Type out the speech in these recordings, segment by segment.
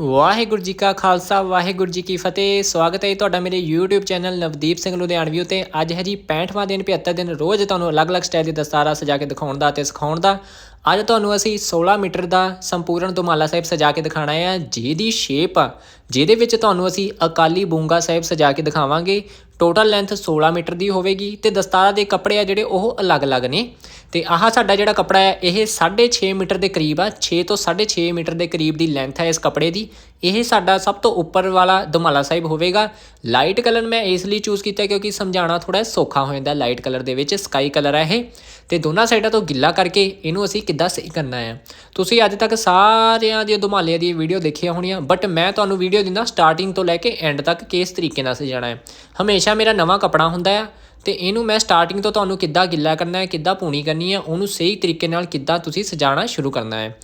ਵਾਹਿਗੁਰੂ ਜੀ ਕਾ ਖਾਲਸਾ, ਵਾਹਿਗੁਰੂ ਜੀ ਕੀ ਫਤਿਹ। ਸਵਾਗਤ ਹੈ ਜੀ ਤੁਹਾਡਾ ਮੇਰੇ YouTube ਚੈਨਲ ਨਵਦੀਪ ਸਿੰਘ ਲੁਧਿਆਣਵੀ ਉਤੇ। ਅੱਜ ਹੈ ਜੀ 65ਵਾਂ ਦਿਨ 75 ਦਿਨ, ਰੋਜ਼ ਤੁਹਾਨੂੰ ਅਲੱਗ-ਅਲੱਗ ਸਟਾਈਲ ਦੇ ਦਸਤਾਰਾ ਸਜਾ ਕੇ ਦਿਖਾਉਣ ਦਾ ਤੇ ਸਿਖਾਉਣ ਦਾ। ਅੱਜ ਤੁਹਾਨੂੰ ਅਸੀਂ 16 ਮੀਟਰ ਦਾ ਸੰਪੂਰਨ ਦੁਮਾਲਾ ਸਾਹਿਬ ਸਜਾ ਕੇ ਦਿਖਾਣਾ ਹੈ, ਜਿਹਦੀ ਸ਼ੇਪ ਆ, ਜਿਹਦੇ ਵਿੱਚ ਤੁਹਾਨੂੰ ਅਸੀਂ ਅਕਾਲੀ ਬੂੰਗਾ ਸਾਹਿਬ ਸਜਾ ਕੇ ਦਿਖਾਵਾਂਗੇ। ਟੋਟਲ ਲੈਂਥ 16 ਮੀਟਰ ਦੀ ਹੋਵੇਗੀ ਤੇ ਦਸਤਾਰਾ ਦੇ ਕੱਪੜੇ ਆ ਜਿਹੜੇ ਉਹ ਅਲੱਗ-ਅਲੱਗ ਨੇ। ਤੇ ਆਹ ਸਾਡਾ ਜਿਹੜਾ ਕੱਪੜਾ ਹੈ, ਇਹ 6.5 ਮੀਟਰ ਦੇ ਕਰੀਬ ਆ 6 ਤੋਂ 6.5 ਮੀਟਰ ਦੇ ਕਰੀਬ ਦੀ ਲੈਂਥ ਹੈ ਇਸ ਕੱਪੜੇ ਦੀ। ਇਹ ਸਾਡਾ ਸਭ ਤੋਂ ਉੱਪਰ ਵਾਲਾ ਦੁਮਾਲਾ ਸਾਹਿਬ ਹੋਵੇਗਾ। ਲਾਈਟ ਕਲਰ ਮੈਂ ਇਸ ਲਈ ਚੂਜ਼ ਕੀਤਾ ਕਿਉਂਕਿ ਸਮਝਾਉਣਾ ਥੋੜਾ ਸੌਖਾ ਹੋ ਜਾਂਦਾ ਲਾਈਟ ਕਲਰ ਦੇ ਵਿੱਚ ਸਕਾਈ ਕਲਰ ਹੈ ਇਹ। ਤੇ ਦੋਨਾਂ ਸਾਈਡਾਂ ਤੋਂ ਗਿੱਲਾ ਕਰਕੇ ਇਹਨੂੰ ਅਸੀਂ ਕਿੱਦਾਂ ਸਹੀ ਕਰਨਾ ਹੈ। ਤੁਸੀਂ ਅੱਜ ਤੱਕ ਸਾਰਿਆਂ ਦੀਆਂ ਦੁਮਾਲਿਆਂ ਦੀ ਵੀਡੀਓ ਦੇਖੀਆਂ ਹੋਣੀਆਂ ਬਟ ਮੈਂ ਤੁਹਾਨੂੰ ਵੀਡੀਓ ਦਿੰਦਾ ਸਟਾਰਟਿੰਗ ਤੋਂ ਲੈ ਕੇ ਐਂਡ ਤੱਕ ਕਿਸ ਤਰੀਕੇ ਨਾਲ ਸਜਾਣਾ ਹੈ। ਹਮੇਸ਼ਾ ਮੇਰਾ ਨਵਾਂ ਕੱਪੜਾ ਹੁੰਦਾ ਆ ਤੇ ਇਹਨੂੰ ਮੈਂ ਸਟਾਰਟਿੰਗ ਤੋਂ ਤੁਹਾਨੂੰ ਕਿੱਦਾਂ ਗਿੱਲਾ ਕਰਨਾ ਹੈ, ਕਿੱਦਾਂ ਪੂਣੀ ਕਰਨੀ ਹੈ, ਉਹਨੂੰ ਸਹੀ ਤਰੀਕੇ ਨਾਲ ਕਿੱਦਾਂ ਤੁਸੀਂ ਸਜਾਣਾ ਸ਼ੁਰੂ ਕਰਨਾ ਹੈ।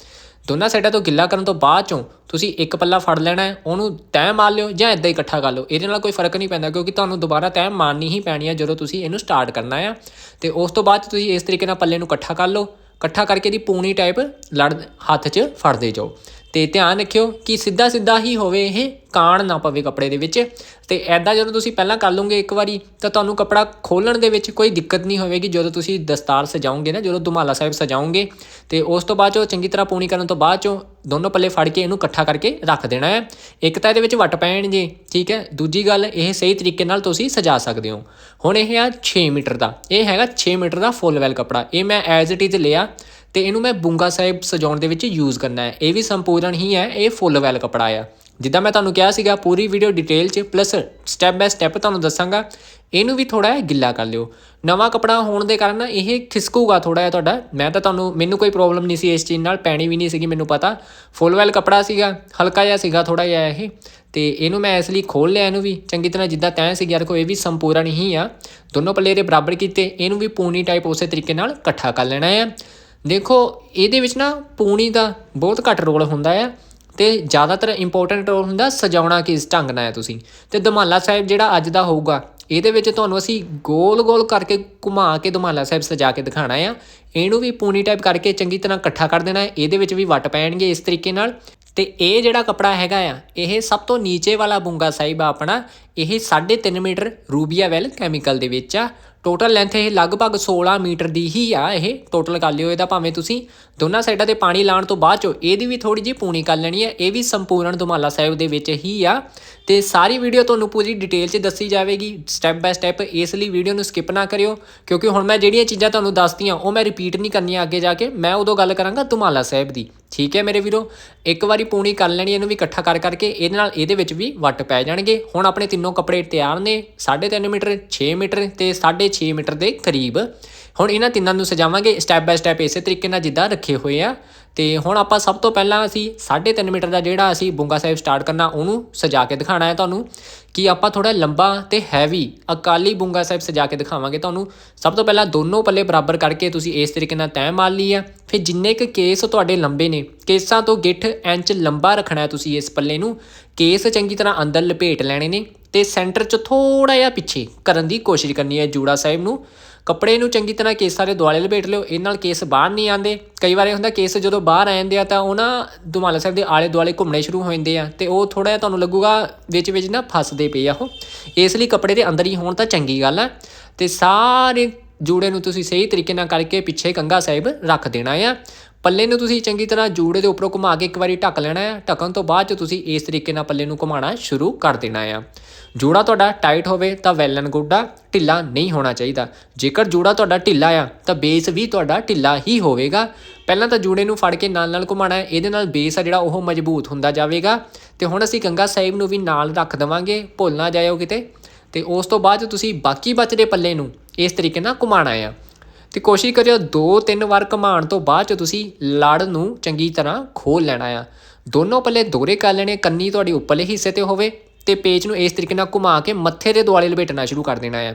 ਦੋਨਾਂ ਸਾਈਡਾਂ ਤੋਂ ਗਿੱਲਾ ਕਰਨ ਤੋਂ ਬਾਅਦ ਚੋਂ ਤੁਸੀਂ ਇੱਕ ਪੱਲਾ ਫੜ ਲੈਣਾ ਹੈ, ਉਹਨੂੰ ਤੈਅ ਮਾਰ ਲਿਓ ਜਾਂ ਇਦਾਂ ਹੀ ਇਕੱਠਾ ਕਰ ਲਓ। ਇਹਦੇ ਨਾਲ ਕੋਈ ਫ਼ਰਕ ਨਹੀਂ ਪੈਂਦਾ ਕਿਉਂਕਿ ਤੁਹਾਨੂੰ ਦੁਬਾਰਾ ਤੈਅ ਮਾਰਨੀ ਹੀ ਪੈਣੀ ਹੈ ਜਦੋਂ ਤੁਸੀਂ ਇਹਨੂੰ ਸਟਾਰਟ ਕਰਨਾ ਹੈ। ਤੇ ਉਸ ਤੋਂ ਬਾਅਦ ਤੁਸੀਂ ਇਸ ਤਰੀਕੇ ਨਾਲ ਪੱਲੇ ਨੂੰ ਇਕੱਠਾ ਕਰ ਲਓ। ਇਕੱਠਾ ਕਰਕੇ ਦੀ ਪੂਣੀ ਟਾਈਪ ਲੜ ਹੱਥ 'ਚ ਫੜਦੇ ਜਾਓ। ਤੇ ਧਿਆਨ ਰੱਖਿਓ ਕਿ ਸਿੱਧਾ ਸਿੱਧਾ ਹੀ ਹੋਵੇ ਇਹ, ਕਾਣ ਨਾ ਪਵੇ ਕੱਪੜੇ ਦੇ ਵਿੱਚ। ਤੇ ਐਦਾਂ ਜਦੋਂ ਤੁਸੀਂ ਪਹਿਲਾਂ ਕਰ ਲਓਗੇ ਇੱਕ ਵਾਰੀ, ਤਾਂ ਤੁਹਾਨੂੰ ਕੱਪੜਾ ਖੋਲਣ ਦੇ ਵਿੱਚ ਕੋਈ ਦਿੱਕਤ ਨਹੀਂ ਹੋਵੇਗੀ। ਜਦੋਂ ਤੁਸੀਂ ਦਸਤਾਰ ਸਜਾਓਗੇ ਨਾ, ਜਦੋਂ ਦੁਮਾਲਾ ਸਾਹਿਬ ਸਜਾਓਗੇ, ਤੇ ਉਸ ਤੋਂ ਬਾਅਦ ਚੋਂ ਚੰਗੀ ਤਰ੍ਹਾਂ ਪੂਣੀ ਕਰਨ ਤੋਂ ਬਾਅਦ ਚੋਂ ਦੋਨੋਂ ਪੱਲੇ ਫੜ ਕੇ ਇਹਨੂੰ ਇਕੱਠਾ ਕਰਕੇ ਰੱਖ ਦੇਣਾ ਹੈ। ਇੱਕ ਤਾਂ ਇਹਦੇ ਵਿੱਚ ਵੱਟ ਪੈਣਗੇ ਠੀਕ ਹੈ? ਦੂਜੀ ਗੱਲ, ਇਹ ਸਹੀ ਤਰੀਕੇ ਨਾਲ ਤੁਸੀਂ ਸਜਾ ਸਕਦੇ ਹੋ। ਹੁਣ ਇਹ ਆ 6 ਮੀਟਰ ਦਾ। ਇਹ ਹੈਗਾ 6 ਮੀਟਰ ਦਾ ਫੁੱਲ ਵੈਲ ਕੱਪੜਾ। ਇਹ ਮੈਂ ਐਜ਼ ਇਟ ਇਜ਼ ਲਿਆ। ਤੇ ਇਹਨੂੰ ਮੈਂ ਬੁੰਗਾ ਸਾਹਿਬ ਸਜਾਉਣ ਦੇ ਵਿੱਚ ਯੂਜ਼ ਕਰਨਾ ਹੈ। ਇਹ ਵੀ ਸੰਪੂਰਨ ਹੀ ਹੈ, ਇਹ ਫੁੱਲ ਵੈਲ ਕਪੜਾ ਆ। ਜਿੱਦਾਂ ਮੈਂ ਤੁਹਾਨੂੰ ਕਿਹਾ ਸੀਗਾ, ਪੂਰੀ ਵੀਡੀਓ ਡਿਟੇਲ 'ਚ ਪਲੱਸ ਸਟੈਪ ਬਾਈ ਸਟੈਪ ਤੁਹਾਨੂੰ ਦੱਸਾਂਗਾ। ਇਹਨੂੰ ਵੀ ਥੋੜਾ ਜਿਹਾ ਗਿੱਲਾ ਕਰ ਲਿਓ। ਨਵਾਂ ਕਪੜਾ ਹੋਣ ਦੇ ਕਾਰਨ ਇਹ ਖਿਸਕੂਗਾ ਥੋੜਾ ਜਿਹਾ ਤੁਹਾਡਾ। ਮੈਂ ਤਾਂ ਤੁਹਾਨੂੰ, ਮੈਨੂੰ ਕੋਈ ਪ੍ਰੋਬਲਮ ਨਹੀਂ ਸੀ ਇਸ ਚੀਜ਼ ਨਾਲ, ਪੈਣੀ ਵੀ ਨਹੀਂ ਸੀਗੀ ਮੈਨੂੰ ਪਤਾ। ਫੁੱਲ ਵੈਲ ਕਪੜਾ ਸੀਗਾ, ਹਲਕਾ ਜਿਹਾ ਸੀਗਾ ਥੋੜਾ ਜਿਹਾ ਇਹ। ਤੇ ਇਹਨੂੰ ਮੈਂ ਇਸ ਲਈ ਖੋਲ ਲਿਆ ਇਹਨੂੰ ਵੀ। ਚੰਗੀ ਤਰ੍ਹਾਂ ਜਿੱਦਾਂ ਤੈਅ ਸੀ ਯਾਰ ਕੋ ਇਹ ਵੀ ਸੰਪੂਰਨ ਹੀ ਆ। ਦੋਨੋਂ ਪੱਲੇ ਦੇ ਬਰਾਬਰ ਕੀਤੇ। ਇਹਨੂੰ ਵੀ ਪੂਣੀ ਟਾਈਪ ਉਸੇ ਤਰੀਕੇ ਨਾਲ ਇਕੱਠਾ ਕਰ ਲੈਣਾ ਹੈ ਦੇਖੋ, ਇਹਦੇ ਵਿੱਚ ਨਾ ਪੂਣੀ ਦਾ ਬਹੁਤ ਘੱਟ ਰੋਲ ਹੁੰਦਾ ਹੈ ਤੇ ਜ਼ਿਆਦਾਤਰ ਇੰਪੋਰਟੈਂਟ ਰੋਲ ਹੁੰਦਾ ਸਜਾਉਣਾ ਕਿਸ ਢੰਗ ਨਾਲ ਹੈ ਤੁਸੀਂ। ਤੇ ਦਮਾਲਾ ਸਾਹਿਬ ਜਿਹੜਾ ਅੱਜ ਦਾ ਹੋਊਗਾ, ਇਹਦੇ ਵਿੱਚ ਤੁਹਾਨੂੰ ਅਸੀਂ ਗੋਲ-ਗੋਲ ਕਰਕੇ ਘੁਮਾ ਕੇ ਦਮਾਲਾ ਸਾਹਿਬ ਸਜਾ ਕੇ ਦਿਖਾਣਾ ਆ। ਇਹਨੂੰ ਵੀ ਪੂਣੀ ਟਾਈਪ ਕਰਕੇ ਚੰਗੀ ਤਰ੍ਹਾਂ ਇਕੱਠਾ ਕਰ ਦੇਣਾ ਹੈ, ਇਹਦੇ ਵਿੱਚ ਵੀ ਵੱਟ ਪੈਣਗੇ ਇਸ ਤਰੀਕੇ ਨਾਲ। ਤੇ ਇਹ ਜਿਹੜਾ ਕਪੜਾ ਹੈਗਾ ਆ, ਇਹ ਸਭ ਤੋਂ ਨੀਚੇ ਵਾਲਾ ਬੁੰਗਾ ਸਾਹਿਬ ਆ ਆਪਣਾ, ਇਹ 3.5 ਮੀਟਰ ਰੂਬੀਆ ਵੈਲ ਕੈਮੀਕਲ ਦੇ ਵਿੱਚ ਆ। ਟੋਟਲ ਲੈਂਥ ਇਹ ਲਗਭਗ 16 ਮੀਟਰ ਦੀ ਹੀ ਆ ਇਹ। ਟੋਟਲ ਕਰ ਲਿਓ ਇਹਦਾ ਭਾਵੇਂ ਤੁਸੀਂ। ਦੋਨਾਂ ਸਾਈਡਾਂ ਤੇ ਪਾਣੀ ਲਾਉਣ ਤੋਂ ਬਾਅਦ ਚੋਂ ਇਹਦੀ ਵੀ ਥੋੜੀ ਜਿਹੀ ਪੂਣੀ ਕਰ ਲੈਣੀ ਹੈ। ਇਹ ਵੀ ਸੰਪੂਰਨ ਦੁਮਾਲਾ ਸਾਹਿਬ ਦੇ ਵਿੱਚ ਹੀ ਆ। ਤੇ ਸਾਰੀ ਵੀਡੀਓ ਤੁਹਾਨੂੰ ਪੂਰੀ ਡਿਟੇਲ 'ਚ ਦੱਸੀ ਜਾਵੇਗੀ। ਸਟੈਪ ਬਾਈ ਸਟੈਪ ਇਸ ਲਈ ਵੀਡੀਓ ਨੂੰ ਸਕਿਪ ਨਾ ਕਰਿਓ। ਕਿਉਂਕਿ ਹੁਣ ਮੈਂ ਜਿਹੜੀਆਂ ਚੀਜ਼ਾਂ ਤੁਹਾਨੂੰ ਦੱਸਤੀਆਂ, ਉਹ ਮੈਂ ਰਿਪੀਟ ਨਹੀਂ ਕਰਨੀਆਂ ਅੱਗੇ ਜਾ ਕੇ। ਮੈਂ ਉਦੋਂ ਗੱਲ ਕਰਾਂਗਾ ਦੁਮਾਲਾ ਸਾਹਿਬ ਦੀ। ਠੀਕ ਹੈ ਮੇਰੇ ਵੀਰੋ? ਇੱਕ ਵਾਰੀ ਪੂਣੀ ਕਰ ਲੈਣੀ, ਇਹਨੂੰ ਵੀ ਇਕੱਠਾ ਕਰ ਕਰਕੇ, ਇਹਦੇ ਨਾਲ ਇਹਦੇ ਵਿੱਚ ਵੀ ਵੱਟ ਪੈ ਜਾਣਗੇ। ਹੁਣ ਆਪਣੇ ਤਿੰਨੋਂ ਕੱਪੜੇ ਤਿਆਰ ਨੇ 3.5 ਮੀਟਰ 6 ਮੀਟਰ ਤੇ 6.5 ਮੀਟਰ ਦੇ ਕਰੀਬ। ਹੁਣ ਇਹਨਾਂ ਤਿੰਨਾਂ ਨੂੰ ਸਜਾਵਾਂਗੇ ਸਟੈਪ ਬਾਈ ਸਟੈਪ ਇਸੇ ਤਰੀਕੇ ਨਾਲ ਜਿੱਦਾਂ ਰੱਖੇ ਹੋਏ ਆ। ਤੇ ਹੁਣ ਆਪਾਂ ਸਭ ਤੋਂ ਪਹਿਲਾਂ ਅਸੀਂ 3.5 ਮੀਟਰ ਦਾ ਜਿਹੜਾ ਅਸੀਂ ਬੁੰਗਾ ਸਾਹਿਬ ਸਟਾਰਟ ਕਰਨਾ, ਉਹਨੂੰ ਸਜਾ ਕੇ ਦਿਖਾਣਾ ਹੈ ਤੁਹਾਨੂੰ। ਕਿ ਆਪਾਂ ਥੋੜਾ ਲੰਬਾ ਤੇ ਹੈਵੀ ਅਕਾਲੀ ਬੁੰਗਾ ਸਾਹਿਬ ਸਜਾ ਕੇ ਦਿਖਾਵਾਂਗੇ ਤੁਹਾਨੂੰ। ਸਭ ਤੋਂ ਪਹਿਲਾਂ ਦੋਨੋਂ ਪੱਲੇ ਬਰਾਬਰ ਕਰਕੇ ਤੁਸੀਂ ਇਸ ਤਰੀਕੇ ਨਾਲ ਤੈਅ ਮਾਰ ਲਈ ਆ ਫਿਰ ਜਿੰਨੇ ਕ ਕੇਸ ਤੁਹਾਡੇ ਲੰਬੇ ਨੇ, ਕੇਸਾਂ ਤੋਂ ਗਿੱਠ ਇੰਚ ਲੰਬਾ ਰੱਖਣਾ ਹੈ ਤੁਸੀਂ ਇਸ ਪੱਲੇ ਨੂੰ। ਕੇਸ ਚੰਗੀ ਤਰ੍ਹਾਂ ਅੰਦਰ ਲਪੇਟ ਲੈਣੇ ਨੇ ਤੇ ਸੈਂਟਰ 'ਚ ਥੋੜਾ ਜਿਹਾ ਪਿੱਛੇ ਕਰਨ ਦੀ ਕੋਸ਼ਿਸ਼ ਕਰਨੀ ਹੈ ਜੂੜਾ ਸਾਹਿਬ ਨੂੰ। ਕੱਪੜੇ ਨੂੰ ਚੰਗੀ ਤਰ੍ਹਾਂ ਕੇਸਾਂ ਦੇ ਦੁਆਲੇ ਲਪੇਟ ਲਿਓ, ਇਹ ਨਾਲ ਕੇਸ ਬਾਹਰ ਨਹੀਂ ਆਉਂਦੇ। ਕਈ ਵਾਰ ਇਹ ਹੁੰਦਾ ਕੇਸ ਜਦੋਂ ਬਾਹਰ ਆ ਜਾਂਦੇ ਆ ਤਾਂ ਉਹ ਨਾ ਦੁਮਾਲਾ ਸਾਹਿਬ ਦੇ ਆਲੇ ਦੁਆਲੇ ਘੁੰਮਣੇ ਸ਼ੁਰੂ ਹੋ ਜਾਂਦੇ ਆ ਤੇ ਉਹ ਥੋੜਾ ਜਿਹਾ ਤੁਹਾਨੂੰ ਲੱਗੂਗਾ ਵਿੱਚ ਵਿੱਚ ਨਾ ਫਸਦੇ ਪਏ ਆ ਉਹ। ਇਸ ਲਈ ਕੱਪੜੇ ਦੇ ਅੰਦਰ ਹੀ ਹੋਣ ਤਾਂ ਚੰਗੀ ਗੱਲ ਆ। ਤੇ ਸਾਰੇ ਜੂੜੇ ਨੂੰ ਤੁਸੀਂ ਸਹੀ ਤਰੀਕੇ ਨਾਲ ਕਰਕੇ ਪਿੱਛੇ ਕੰਗਾ ਸਾਹਿਬ ਰੱਖ ਦੇਣਾ ਆ। ਪੱਲੇ ਨੂੰ ਤੁਸੀਂ ਚੰਗੀ ਤਰ੍ਹਾਂ ਜੂੜੇ ਦੇ ਉੱਪਰੋਂ ਘੁਮਾ ਕੇ ਇੱਕ ਵਾਰੀ ਢੱਕ ਲੈਣਾ ਹੈ ਢੱਕਣ ਤੋਂ ਬਾਅਦ ਚ ਤੁਸੀਂ ਇਸ ਤਰੀਕੇ ਨਾਲ ਪੱਲੇ ਨੂੰ ਘੁਮਾਉਣਾ ਸ਼ੁਰੂ ਕਰ ਦੇਣਾ ਆ। ਜੂੜਾ ਤੁਹਾਡਾ ਟਾਈਟ ਹੋਵੇ ਤਾਂ ਵੈਲ ਐਂਡ ਗੁੱਡ ਆ ਢਿੱਲਾ ਨਹੀਂ ਹੋਣਾ ਚਾਹੀਦਾ। ਜੇਕਰ ਜੂੜਾ ਤੁਹਾਡਾ ਢਿੱਲਾ ਆ, ਤਾਂ ਬੇਸ ਵੀ ਤੁਹਾਡਾ ਢਿੱਲਾ ਹੀ ਹੋਵੇਗਾ। ਪਹਿਲਾਂ ਤਾਂ ਜੂੜੇ ਨੂੰ ਫੜ ਕੇ ਨਾਲ ਨਾਲ ਘੁਮਾਣਾ ਹੈ। ਇਹਦੇ ਨਾਲ ਬੇਸ ਆ ਜਿਹੜਾ, ਉਹ ਮਜ਼ਬੂਤ ਹੁੰਦਾ ਜਾਵੇਗਾ। ਤੇ ਹੁਣ ਅਸੀਂ ਗੰਗਾ ਸਾਹਿਬ ਨੂੰ ਵੀ ਨਾਲ ਰੱਖ ਦਵਾਂਗੇ। ਭੁੱਲ ਨਾ ਜਾਇਓ ਕਿਤੇ। ਤੇ ਉਸ ਤੋਂ ਬਾਅਦ ਤੁਸੀਂ ਬਾਕੀ ਬਚਦੇ ਪੱਲੇ ਨੂੰ ਇਸ ਤਰੀਕੇ ਨਾਲ ਘੁਮਾਣਾ ਆ। ਤੇ ਕੋਸ਼ਿਸ਼ ਕਰਿਓ ਦੋ ਤਿੰਨ ਵਾਰ ਘਮਾਉਣ ਤੋਂ ਬਾਅਦ ਚ ਤੁਸੀਂ ਲੜ ਨੂੰ ਚੰਗੀ ਤਰ੍ਹਾਂ ਖੋਲ ਲੈਣਾ ਆ। ਦੋਨੋਂ ਪੱਲੇ ਦੋਰੇ ਕਰ ਲੈਣੇ। ਕੰਨੀ ਤੁਹਾਡੀ ਉੱਪਰਲੇ ਹਿੱਸੇ ਤੇ ਹੋਵੇ। ਤੇ ਪੇਚ ਨੂੰ ਇਸ ਤਰੀਕੇ ਨਾਲ ਘੁਮਾ ਕੇ ਮੱਥੇ ਦੇ ਦੁਆਲੇ ਲਪੇਟਣਾ ਸ਼ੁਰੂ ਕਰ ਦੇਣਾ ਆ।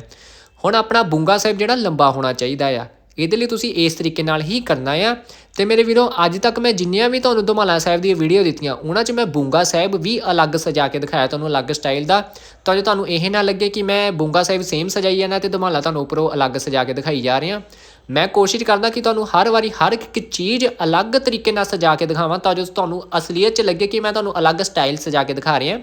ਹੁਣ ਆਪਣਾ ਬੁੰਗਾ ਸਾਹਿਬ ਜਿਹੜਾ ਲੰਬਾ ਹੋਣਾ ਚਾਹੀਦਾ ਆ। ਇਹਦੇ ਲਈ ਤੁਸੀਂ ਇਸ ਤਰੀਕੇ ਨਾਲ ਹੀ ਕਰਨਾ ਆ। ਤੇ ਮੇਰੇ ਵੀਰੋ, ਅੱਜ ਤੱਕ ਮੈਂ ਜਿੰਨੀਆਂ ਵੀ ਤੁਹਾਨੂੰ ਦੁਮਾਲਾ ਸਾਹਿਬ ਦੀ ਵੀਡੀਓ ਦਿੱਤੀਆਂ, ਉਹਨਾਂ 'ਚ ਮੈਂ ਬੁੰਗਾ ਸਾਹਿਬ ਵੀ ਅਲੱਗ ਸਜਾ ਕੇ ਦਿਖਾਇਆ ਤੁਹਾਨੂੰ ਅਲੱਗ ਸਟਾਈਲ ਦਾ। ਤਾਂ ਜੋ ਤੁਹਾਨੂੰ ਇਹ ਨਾ ਲੱਗੇ ਕਿ ਮੈਂ ਬੁੰਗਾ ਸਾਹਿਬ ਸੇਮ ਸਜਾਈ ਜਾਂਦਾ ਤੇ ਦੁਮਾਲਾ ਤੁਹਾਨੂੰ ਉੱਪਰੋਂ ਅਲੱਗ ਸਜਾ ਕੇ ਦਿਖਾਈ ਜਾ ਰਿਹਾ। ਮੈਂ ਕੋਸ਼ਿਸ਼ ਕਰਦਾ ਕਿ ਤੁਹਾਨੂੰ ਹਰ ਵਾਰੀ ਹਰ ਇੱਕ ਚੀਜ਼ ਅਲੱਗ ਤਰੀਕੇ ਨਾਲ ਸਜਾ ਕੇ ਦਿਖਾਵਾਂ ਤਾਂ ਜੋ ਤੁਹਾਨੂੰ ਅਸਲੀਅਤ 'ਚ ਲੱਗੇ ਕਿ ਮੈਂ ਤੁਹਾਨੂੰ ਅਲੱਗ ਸਟਾਈਲ ਸਜਾ ਕੇ ਦਿਖਾ ਰਿਹਾ।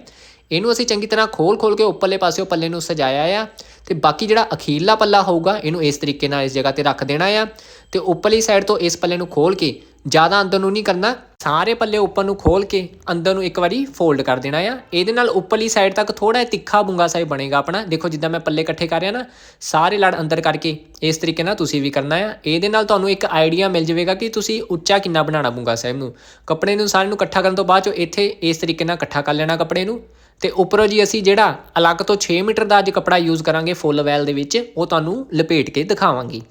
ਇਹਨੂੰ ਅਸੀਂ ਚੰਗੀ ਤਰ੍ਹਾਂ ਖੋਲ ਖੋਲ ਕੇ ਉੱਪਰਲੇ ਪਾਸਿਓਂ ਪੱਲੇ ਨੂੰ ਸਜਾਇਆ ਆ ਤੇ ਬਾਕੀ ਜਿਹੜਾ ਅਖੀਰਲਾ ਪੱਲਾ ਹੋਊਗਾ, ਇਹਨੂੰ ਇਸ ਤਰੀਕੇ ਨਾਲ ਇਸ ਜਗ੍ਹਾ ਤੇ ਰੱਖ ਦੇਣਾ ਆ ਤੇ ਉੱਪਰਲੀ ਸਾਈਡ ਤੋਂ ਇਸ ਪੱਲੇ ਨੂੰ ਖੋਲ ਕੇ ਜ਼ਿਆਦਾ ਅੰਦਰ ਨੂੰ ਨਹੀਂ ਕਰਨਾ, ਸਾਰੇ ਪੱਲੇ ਉੱਪਰ ਨੂੰ ਖੋਲ ਕੇ ਅੰਦਰ ਨੂੰ ਇੱਕ ਵਾਰੀ ਫੋਲਡ ਕਰ ਦੇਣਾ ਆ। ਇਹਦੇ ਨਾਲ ਉੱਪਰਲੀ ਸਾਈਡ ਤੱਕ ਥੋੜਾ ਤਿੱਖਾ ਬੁੰਗਾ ਸਾਹਿਬ ਬਣੇਗਾ ਆਪਣਾ। ਦੇਖੋ ਜਿੱਦਾਂ ਮੈਂ ਪੱਲੇ ਇਕੱਠੇ ਕਰ ਰਿਹਾ ਨਾ, ਸਾਰੇ ਲੜ ਅੰਦਰ ਕਰਕੇ ਇਸ ਤਰੀਕੇ ਨਾਲ ਤੁਸੀਂ ਵੀ ਕਰਨਾ ਆ। ਇਹਦੇ ਨਾਲ ਤੁਹਾਨੂੰ ਇੱਕ ਆਈਡੀਆ ਮਿਲ ਜਾਵੇਗਾ ਕਿ ਤੁਸੀਂ ਉੱਚਾ ਕਿੰਨਾ ਬਣਾਉਣਾ ਬੁੰਗਾ ਸਾਹਿਬ ਨੂੰ। ਕੱਪੜੇ ਨੂੰ ਸਾਰੇ ਨੂੰ ਇਕੱਠਾ ਕਰਨ ਤੋਂ ਬਾਅਦ ਚੋਂ ਇੱਥੇ ਇਸ ਤਰੀਕੇ ਨਾਲ ਇਕੱਠਾ ਕਰ ਲੈਣਾ ਕੱਪੜੇ ਨੂੰ। ਤੇ ਉੱਪਰੋਂ ਜੀ ਅਸੀਂ ਜਿਹੜਾ ਅਲੱਗ ਤੋਂ 6 ਮੀਟਰ ਦਾ ਅੱਜ ਕੱਪੜਾ ਯੂਜ਼ ਕਰਾਂਗੇ ਫੁੱਲ ਵੈਲ ਦੇ ਵਿੱਚ, ਉਹ ਤੁਹਾਨੂੰ ਲਪੇਟ ਕੇ ਦਿਖਾਵਾਂਗੀ।